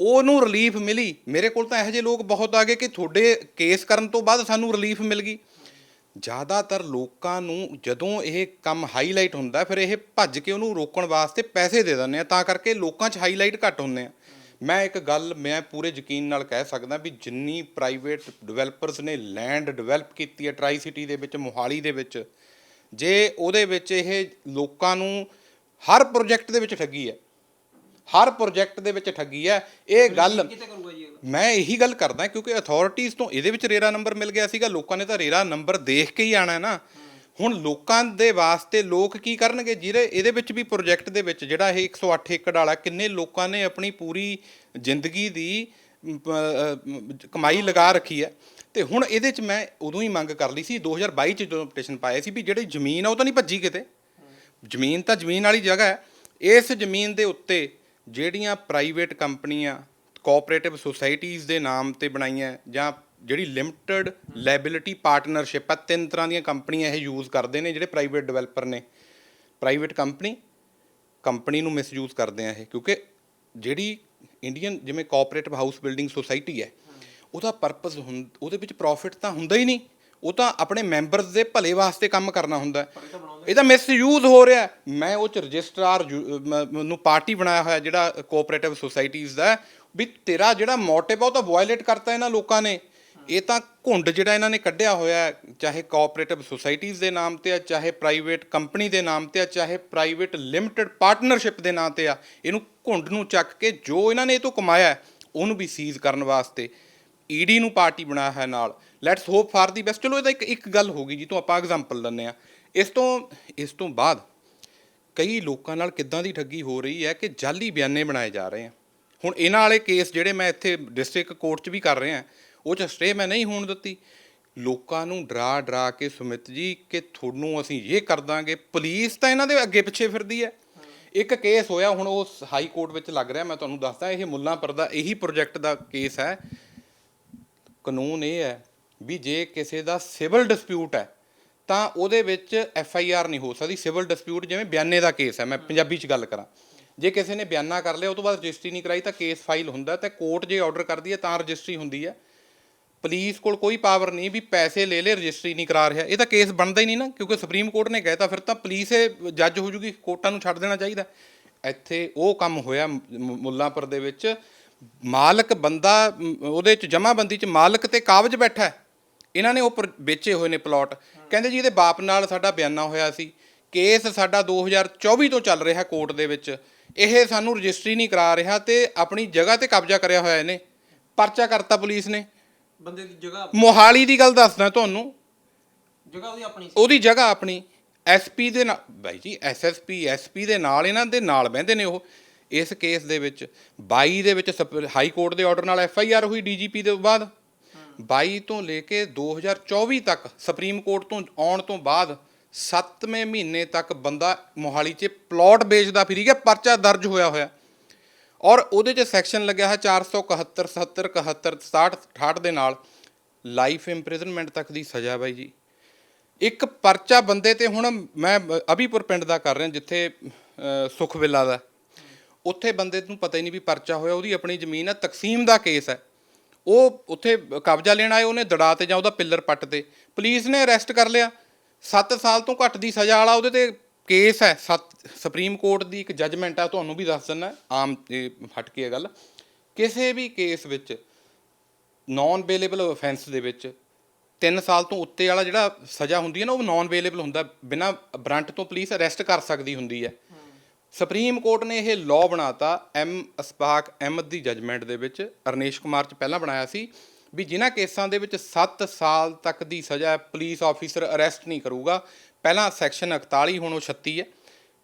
ਉਹਨੂੰ ਰਿਲੀਫ ਮਿਲੀ। ਮੇਰੇ ਕੋਲ ਤਾਂ ਇਹੋ ਜਿਹੇ ਲੋਕ ਬਹੁਤ ਆ ਗਏ ਕਿ ਤੁਹਾਡੇ ਕੇਸ ਕਰਨ ਤੋਂ ਬਾਅਦ ਸਾਨੂੰ ਰਿਲੀਫ ਮਿਲ ਗਈ। ਜ਼ਿਆਦਾਤਰ ਲੋਕਾਂ ਨੂੰ ਜਦੋਂ ਇਹ ਕੰਮ ਹਾਈਲਾਈਟ ਹੁੰਦਾ, ਫਿਰ ਇਹ ਭੱਜ ਕੇ ਉਹਨੂੰ ਰੋਕਣ ਵਾਸਤੇ ਪੈਸੇ ਦੇ ਦਿੰਦੇ ਆ। ਤਾਂ ਕਰਕੇ ਲੋਕਾਂ 'ਚ ਹਾਈਲਾਈਟ ਘੱਟ ਹੁੰਦੇ ਆ। ਮੈਂ ਇੱਕ ਗੱਲ, ਮੈਂ ਪੂਰੇ ਯਕੀਨ ਨਾਲ ਕਹਿ ਸਕਦਾ ਵੀ ਜਿੰਨੀ ਪ੍ਰਾਈਵੇਟ ਡਿਵੈਲਪਰਸ ਨੇ ਲੈਂਡ ਡਿਵੈਲਪ ਕੀਤੀ ਹੈ ਟਰਾਈ ਸਿਟੀ ਦੇ ਵਿੱਚ, ਮੋਹਾਲੀ ਦੇ ਵਿੱਚ ਜੇ ਉਹਦੇ ਵਿੱਚ ਇਹ ਲੋਕਾਂ ਨੂੰ ਹਰ ਪ੍ਰੋਜੈਕਟ ਦੇ ਵਿੱਚ ਠੱਗੀ ਹੈ ਹਰ ਪ੍ਰੋਜੈਕਟ ਦੇ ਵਿੱਚ ਠੱਗੀ ਹੈ ਇਹ ਗੱਲ? ਮੈਂ ਇਹੀ ਗੱਲ ਕਰਦਾ ਕਿਉਂਕਿ ਅਥਾਰਟੀਆਂ ਤੋਂ ਇਹਦੇ ਵਿੱਚ ਰੇਰਾ ਨੰਬਰ ਮਿਲ ਗਿਆ ਸੀਗਾ ਲੋਕਾਂ ਨੇ ਤਾਂ ਰੇਰਾ ਨੰਬਰ ਦੇਖ ਕੇ ਹੀ ਆਣਾ ਹੈ ਨਾ। ਹੁਣ ਲੋਕਾਂ ਦੇ ਵਾਸਤੇ ਲੋਕ ਕੀ ਕਰਨਗੇ ਜਿਹੜੇ ਇਹਦੇ ਵਿੱਚ ਵੀ ਪ੍ਰੋਜੈਕਟ ਦੇ ਵਿੱਚ ਜਿਹੜਾ ਇਹ 108 ਏਕੜ ਵਾਲਾ ਕਿੰਨੇ ਲੋਕਾਂ ਨੇ ਆਪਣੀ ਪੂਰੀ ਜ਼ਿੰਦਗੀ ਦੀ ਕਮਾਈ ਲਗਾ ਰੱਖੀ ਹੈ। ਤੇ ਹੁਣ ਇਹਦੇ 'ਚ ਮੈਂ ਉਦੋਂ ਹੀ ਮੰਗ ਕਰ ਲਈ ਸੀ 2022 ਚ ਜਦੋਂ ਪਟੀਸ਼ਨ ਪਾਇਆ ਸੀ ਵੀ ਜਿਹੜੀ ਜ਼ਮੀਨ ਆ ਉਹ ਤਾਂ ਨਹੀਂ ਭੱਜੀ ਕਿਤੇ। ਜ਼ਮੀਨ ਤਾਂ ਜ਼ਮੀਨ ਵਾਲੀ ਜਗ੍ਹਾ ਹੈ। ਇਸ ਜ਼ਮੀਨ ਦੇ ਉੱਤੇ ਜਿਹੜੀਆਂ ਪ੍ਰਾਈਵੇਟ ਕੰਪਨੀਆਂ ਕੋਆਪਰੇਟਿਵ ਸੁਸਾਇਟੀਆਂ ਦੇ ਨਾਮ ਤੇ ਬਣਾਈਆਂ ਜਾਂ ਜਿਹੜੀ ਲਿਮਟਿਡ ਲਾਇਬਿਲਿਟੀ ਪਾਰਟਨਰਸ਼ਿਪ ਆ, ਤਿੰਨ ਤਰ੍ਹਾਂ ਦੀਆਂ ਕੰਪਨੀਆਂ ਇਹ ਯੂਜ਼ ਕਰਦੇ ਨੇ, ਜਿਹੜੇ ਪ੍ਰਾਈਵੇਟ ਡਿਵੈਲਪਰ ਨੇ। ਪ੍ਰਾਈਵੇਟ ਕੰਪਨੀ ਕੰਪਨੀ ਨੂੰ ਮਿਸਯੂਜ਼ ਕਰਦੇ ਆ ਇਹ, ਕਿਉਂਕਿ ਜਿਹੜੀ ਇੰਡੀਅਨ ਜਿਵੇਂ ਕੋਆਪਰੇਟਿਵ ਹਾਊਸ ਬਿਲਡਿੰਗ ਸੁਸਾਇਟੀ ਹੈ ਉਹਦਾ ਪਰਪਸ ਉਹਦੇ ਵਿੱਚ ਪ੍ਰੋਫਿਟ ਤਾਂ ਹੁੰਦਾ ਹੀ ਨਹੀਂ। ਉਹ ਤਾਂ ਆਪਣੇ ਮੈਂਬਰਸ ਦੇ ਭਲੇ ਵਾਸਤੇ ਕੰਮ ਕਰਨਾ ਹੁੰਦਾ। ਹੈ। ਇਹਦਾ ਮਿਸਯੂਜ਼ ਹੋ ਰਿਹਾ। ਮੈਂ ਉਹ ਚ ਰਜਿਸਟਰਾਰ ਯੂ- ਮ- ਨੂੰ ਪਾਰਟੀ ਬਣਾਇਆ ਹੋਇਆ ਜਿਹੜਾ ਕੋਆਪਰੇਟਿਵ ਸੁਸਾਇਟੀਜ਼ ਦਾ ਵੀ ਤੇਰਾ ਜਿਹੜਾ ਮੋਟਿਵ ਆ ਉਹ ਤਾਂ ਵਾਇਲੇਟ ਕਰਤਾ ਇਹਨਾਂ ਲੋਕਾਂ ਨੇ। ਇਹ ਤਾਂ ਘੁੰਡ ਜਿਹੜਾ ਇਹਨਾਂ ਨੇ ਕੱਢਿਆ ਹੋਇਆ ਚਾਹੇ ਕੋਆਪਰੇਟਿਵ ਸੁਸਾਇਟੀਜ਼ ਦੇ ਨਾਮ ਤੇ ਆ, ਚਾਹੇ ਪ੍ਰਾਈਵੇਟ ਕੰਪਨੀ ਦੇ ਨਾਮ ਤੇ ਆ, ਚਾਹੇ ਪ੍ਰਾਈਵੇਟ ਲਿਮਟਿਡ ਪਾਰਟਨਰਸ਼ਿਪ ਦੇ ਨਾਮ ਤੇ ਆ, ਇਹਨੂੰ ਘੁੰਡ ਨੂੰ ਚੱਕ ਕੇ ਜੋ ਇਹਨਾਂ ਨੇ ਇਹ ਤੋਂ ਕਮਾਇਆ ਉਹਨੂੰ ਵੀ ਸੀਜ਼ ਕਰਨ ਵਾਸਤੇ। ਈਡੀ ਨੂੰ ਪਾਰਟੀ ਬਣਾਇਆ ਹੈ ਨਾਲ। Let's hope for the best ਚਲੋ, ਇਹਦਾ ਇੱਕ ਇੱਕ ਗੱਲ ਹੋ ਗਈ ਜੀ ਤੋਂ ਆਪਾਂ ਐਗਜ਼ਾਮਪਲ ਲੈਂਦੇ ਆ ਇਸ ਤੋਂ ਇਸ ਤੋਂ ਬਾਅਦ ਕਈ ਲੋਕਾਂ ਨਾਲ ਕਿੱਦਾਂ ਦੀ ਠੱਗੀ ਹੋ ਰਹੀ ਹੈ ਕਿ ਜਾਲੀ ਬਿਆਨੇ ਬਣਾਏ ਜਾ ਰਹੇ ਆ। ਹੁਣ ਇਹਨਾਂ ਵਾਲੇ ਕੇਸ ਜਿਹੜੇ ਮੈਂ ਇੱਥੇ ਡਿਸਟ੍ਰਿਕਟ ਕੋਰਟ 'ਚ ਵੀ ਕਰ ਰਿਹਾ, ਉਹ 'ਚ ਸਟੇ ਮੈਂ ਨਹੀਂ ਹੋਣ ਦਿੱਤੀ। ਲੋਕਾਂ ਨੂੰ ਡਰਾ ਡਰਾ ਕੇ ਸੁਮਿਤ ਜੀ ਕਿ ਤੁਹਾਨੂੰ ਅਸੀਂ ਇਹ ਕਰ ਦਾਂਗੇ। ਪੁਲਿਸ ਤਾਂ ਇਹਨਾਂ ਦੇ ਅੱਗੇ ਪਿੱਛੇ ਫਿਰਦੀ ਹੈ। ਇੱਕ ਕੇਸ ਹੋਇਆ, ਹੁਣ ਉਹ ਹਾਈ ਕੋਰਟ ਵਿੱਚ ਲੱਗ ਰਿਹਾ, ਮੈਂ ਤੁਹਾਨੂੰ ਦੱਸਦਾ, ਇਹ ਮੁੱਲਾਂਪੁਰ ਦਾ ਇਹੀ ਪ੍ਰੋਜੈਕਟ ਦਾ ਕੇਸ ਹੈ ਕਾਨੂੰਨ ਇਹ ਹੈ ਵੀ ਜੇ ਕਿਸੇ ਦਾ ਸਿਵਲ ਡਿਸਪਿਊਟ ਹੈ, ਤਾਂ ਉਹਦੇ ਵਿੱਚ ਐਫ ਆਈ ਆਰ ਨਹੀਂ ਹੋ ਸਕਦੀ। ਸਿਵਲ ਡਿਸਪਿਊਟ ਜਿਵੇਂ ਬਿਆਨੇ ਦਾ ਕੇਸ ਹੈ, ਮੈਂ ਪੰਜਾਬੀ 'ਚ ਗੱਲ ਕਰਾਂ। ਜੇ ਕਿਸੇ ਨੇ ਬਿਆਨਾ ਕਰ ਲਿਆ, ਉਹ ਤੋਂ ਬਾਅਦ ਰਜਿਸਟਰੀ ਨਹੀਂ ਕਰਾਈ ਤਾਂ ਕੇਸ ਫਾਈਲ ਹੁੰਦਾ ਤੇ ਕੋਰਟ ਜੇ ਆਰਡਰ ਕਰਦੀ ਹੈ ਤਾਂ ਰਜਿਸਟਰੀ ਹੁੰਦੀ ਹੈ। ਪੁਲਿਸ ਕੋਲ ਕੋਈ ਪਾਵਰ ਨਹੀਂ ਵੀ ਪੈਸੇ ਲੈ ਲੈ ਰਜਿਸਟਰੀ ਨਹੀਂ ਕਰਾ ਰਿਹਾ। ਇਹ ਤਾਂ ਕੇਸ ਬਣਦਾ ਹੀ ਨਹੀਂ ਨਾ, ਕਿਉਂਕਿ ਸੁਪਰੀਮ ਕੋਰਟ ਨੇ ਕਹਿਤਾ, ਫਿਰ ਤਾਂ ਪੁਲਿਸ ਇਹ ਜੱਜ ਹੋ ਜੂਗੀ, ਕੋਰਟਾਂ ਨੂੰ ਛੱਡ ਦੇਣਾ ਚਾਹੀਦਾ। ਇੱਥੇ ਉਹ ਕੰਮ ਹੋਇਆ ਮੁੱਲਾਂਪੁਰ ਦੇ ਵਿੱਚ। ਮਾਲਕ ਬੰਦਾ ਉਹਦੇ ਚ ਜਮਾਬੰਦੀ ਚ ਮਾਲਕ ਤੇ ਕਾਬਜ ਬੈਠਾ ਹੈ। ਇਹਨਾਂ ਨੇ ਉਹ ਪਰ- ਵੇਚੇ ਹੋਏ ਨੇ ਪਲਾਟ। ਕਹਿੰਦੇ ਜੀ ਇਹਦੇ ਬਾਪ ਨਾਲ ਸਾਡਾ ਬਿਆਨਾ ਹੋਇਆ ਸੀ। ਕੇਸ ਸਾਡਾ 2024 ਤੋਂ ਚੱਲ ਰਿਹਾ ਕੋਰਟ ਦੇ ਵਿੱਚ। ਇਹ ਸਾਨੂੰ ਰਜਿਸਟਰੀ ਨਹੀਂ ਕਰਾ ਰਿਹਾ ਤੇ ਆਪਣੀ ਜਗ੍ਹਾ ਤੇ ਕਬਜ਼ਾ ਕਰਿਆ ਹੋਇਆ ਇਹਨੇ। ਪਰਚਾ ਕਰਤਾ ਪੁਲਿਸ ਨੇ। ਬੰਦੇ ਦੀ ਜਗ੍ਹਾ ਮੋਹਾਲੀ ਦੀ ਗੱਲ ਦੱਸਦਾ ਤੁਹਾਨੂੰ। ਜਗ੍ਹਾ ਉਹਦੀ ਆਪਣੀ ਉਹਦੀ ਜਗ੍ਹਾ ਆਪਣੀ। ਐਸਪੀ ਦੇ ਨਾਲ ਬਾਈ ਜੀ ਐਸਐਸਪੀ ਐਸਪੀ ਦੇ ਨਾਲ ਇਹਨਾਂ ਦੇ ਨਾਲ ਬਹਿੰਦੇ ਨੇ ਉਹ। ਇਸ ਕੇਸ ਦੇ ਵਿੱਚ 22 ਦੇ ਵਿੱਚ ਸਪ- ਹਾਈ ਕੋਰਟ ਦੇ ਆਰਡਰ ਨਾਲ ਐੱਫ ਆਈ ਆਰ ਹੋਈ ਡੀਜੀਪੀ ਦੇ ਬਾਅਦ। 22 ਤੋਂ ਲੈ ਕੇ 2024 ਤੱਕ ਸੁਪਰੀਮ ਕੋਰਟ ਤੋਂ ਆਉਣ ਤੋਂ ਬਾਅਦ 7ਵੇਂ ਮਹੀਨੇ ਤੱਕ ਬੰਦਾ ਮੋਹਾਲੀ 'ਚ ਪਲਾਟ ਵੇਚਦਾ ਫਿਰੀ ਗਿਆ ਪਰਚਾ ਦਰਜ ਹੋਇਆ ਹੋਇਆ। ਔਰ ਉਹਦੇ 'ਚ ਸੈਕਸ਼ਨ ਲੱਗਿਆ ਹੈ 471 77 71 67 68 ਦੇ ਨਾਲ ਲਾਈਫ ਇੰਪ੍ਰਿਜ਼ਨਮੈਂਟ ਤੱਕ ਦੀ ਸਜ਼ਾ ਬਾਈ ਜੀ। ਇੱਕ ਪਰਚਾ ਬੰਦੇ ਤੇ ਹੁਣ ਮੈਂ ਅ, ਅਭੀਪੁਰ ਪਿੰਡ ਦਾ ਕਰ ਰਿਹਾ ਜਿੱਥੇ ਅ, ਸੁਖਵਿਲਾ ਦਾ। ਉੱਥੇ ਬੰਦੇ ਨੂੰ ਪਤਾ ਹੀ ਨਹੀਂ ਵੀ ਪਰਚਾ ਹੋਇਆ, ਉਹਦੀ ਆਪਣੀ ਜ਼ਮੀਨ ਹੈ ਤਕਸੀਮ ਦਾ ਕੇਸ ਹੈ। ਉਹ ਉੱਥੇ ਕਬਜ਼ਾ ਲੈਣ ਆਏ, ਉਹਨੇ ਦੜਾ ਤੇ ਜਾਂ ਉਹਦਾ ਪਿੱਲਰ ਪੱਟ ਤੇ, ਪੁਲਿਸ ਨੇ ਅਰੈਸਟ ਕਰ ਲਿਆ। 7 ਸਾਲ ਤੋਂ ਘੱਟ ਦੀ ਸਜ਼ਾ ਵਾਲਾ ਉਹਦੇ ਤੇ ਕੇਸ ਹੈ। ਸੱਤ, ਸੁਪਰੀਮ ਕੋਰਟ ਦੀ ਇੱਕ ਜੱਜਮੈਂਟ ਆ, ਤੁਹਾਨੂੰ ਵੀ ਦੱਸ ਦਿੰਦਾ, ਆਮ ਇਹ ਹਟ ਕੇ ਇਹ ਗੱਲ। ਕਿਸੇ ਵੀ ਕੇਸ ਵਿੱਚ ਨਾਨ ਬੇਲੇਬਲ ਆਫੈਂਸ ਦੇ ਵਿੱਚ 3 ਸਾਲ ਤੋਂ ਉੱਤੇ ਵਾਲਾ ਜਿਹੜਾ ਸਜ਼ਾ ਹੁੰਦੀ ਹੈ ਨਾ, ਉਹ ਨਾਨ ਅਵੇਲੇਬਲ ਹੁੰਦਾ। ਬਿਨਾ ਬ੍ਰਾਂਟ ਤੋਂ ਪੁਲਿਸ ਅਰੈਸਟ ਕਰ ਸਕਦੀ ਹੁੰਦੀ ਹੈ। ਸੁਪਰੀਮ ਕੋਰਟ ਨੇ ਇਹ ਲਾਅ ਬਣਾਤਾ ਐਮ ਅਸਪਾਕ ਅਹਿਮਦ ਦੀ ਜਜਮੈਂਟ ਦੇ ਵਿੱਚ ਅਰਨੇਸ਼ ਕੁਮਾਰ ਚ ਪਹਿਲਾਂ ਬਣਾਇਆ ਸੀ ਵੀ ਜਿਨ੍ਹਾਂ ਕੇਸਾਂ ਦੇ ਵਿੱਚ 7 ਸਾਲ ਤੱਕ ਦੀ ਸਜ਼ਾ ਹੈ ਪੁਲਿਸ ਆਫੀਸਰ ਅਰੈਸਟ ਨਹੀਂ ਕਰੂਗਾ। ਪਹਿਲਾਂ ਸੈਕਸ਼ਨ 41 ਹੁਣ ਉਹ 36 ਹੈ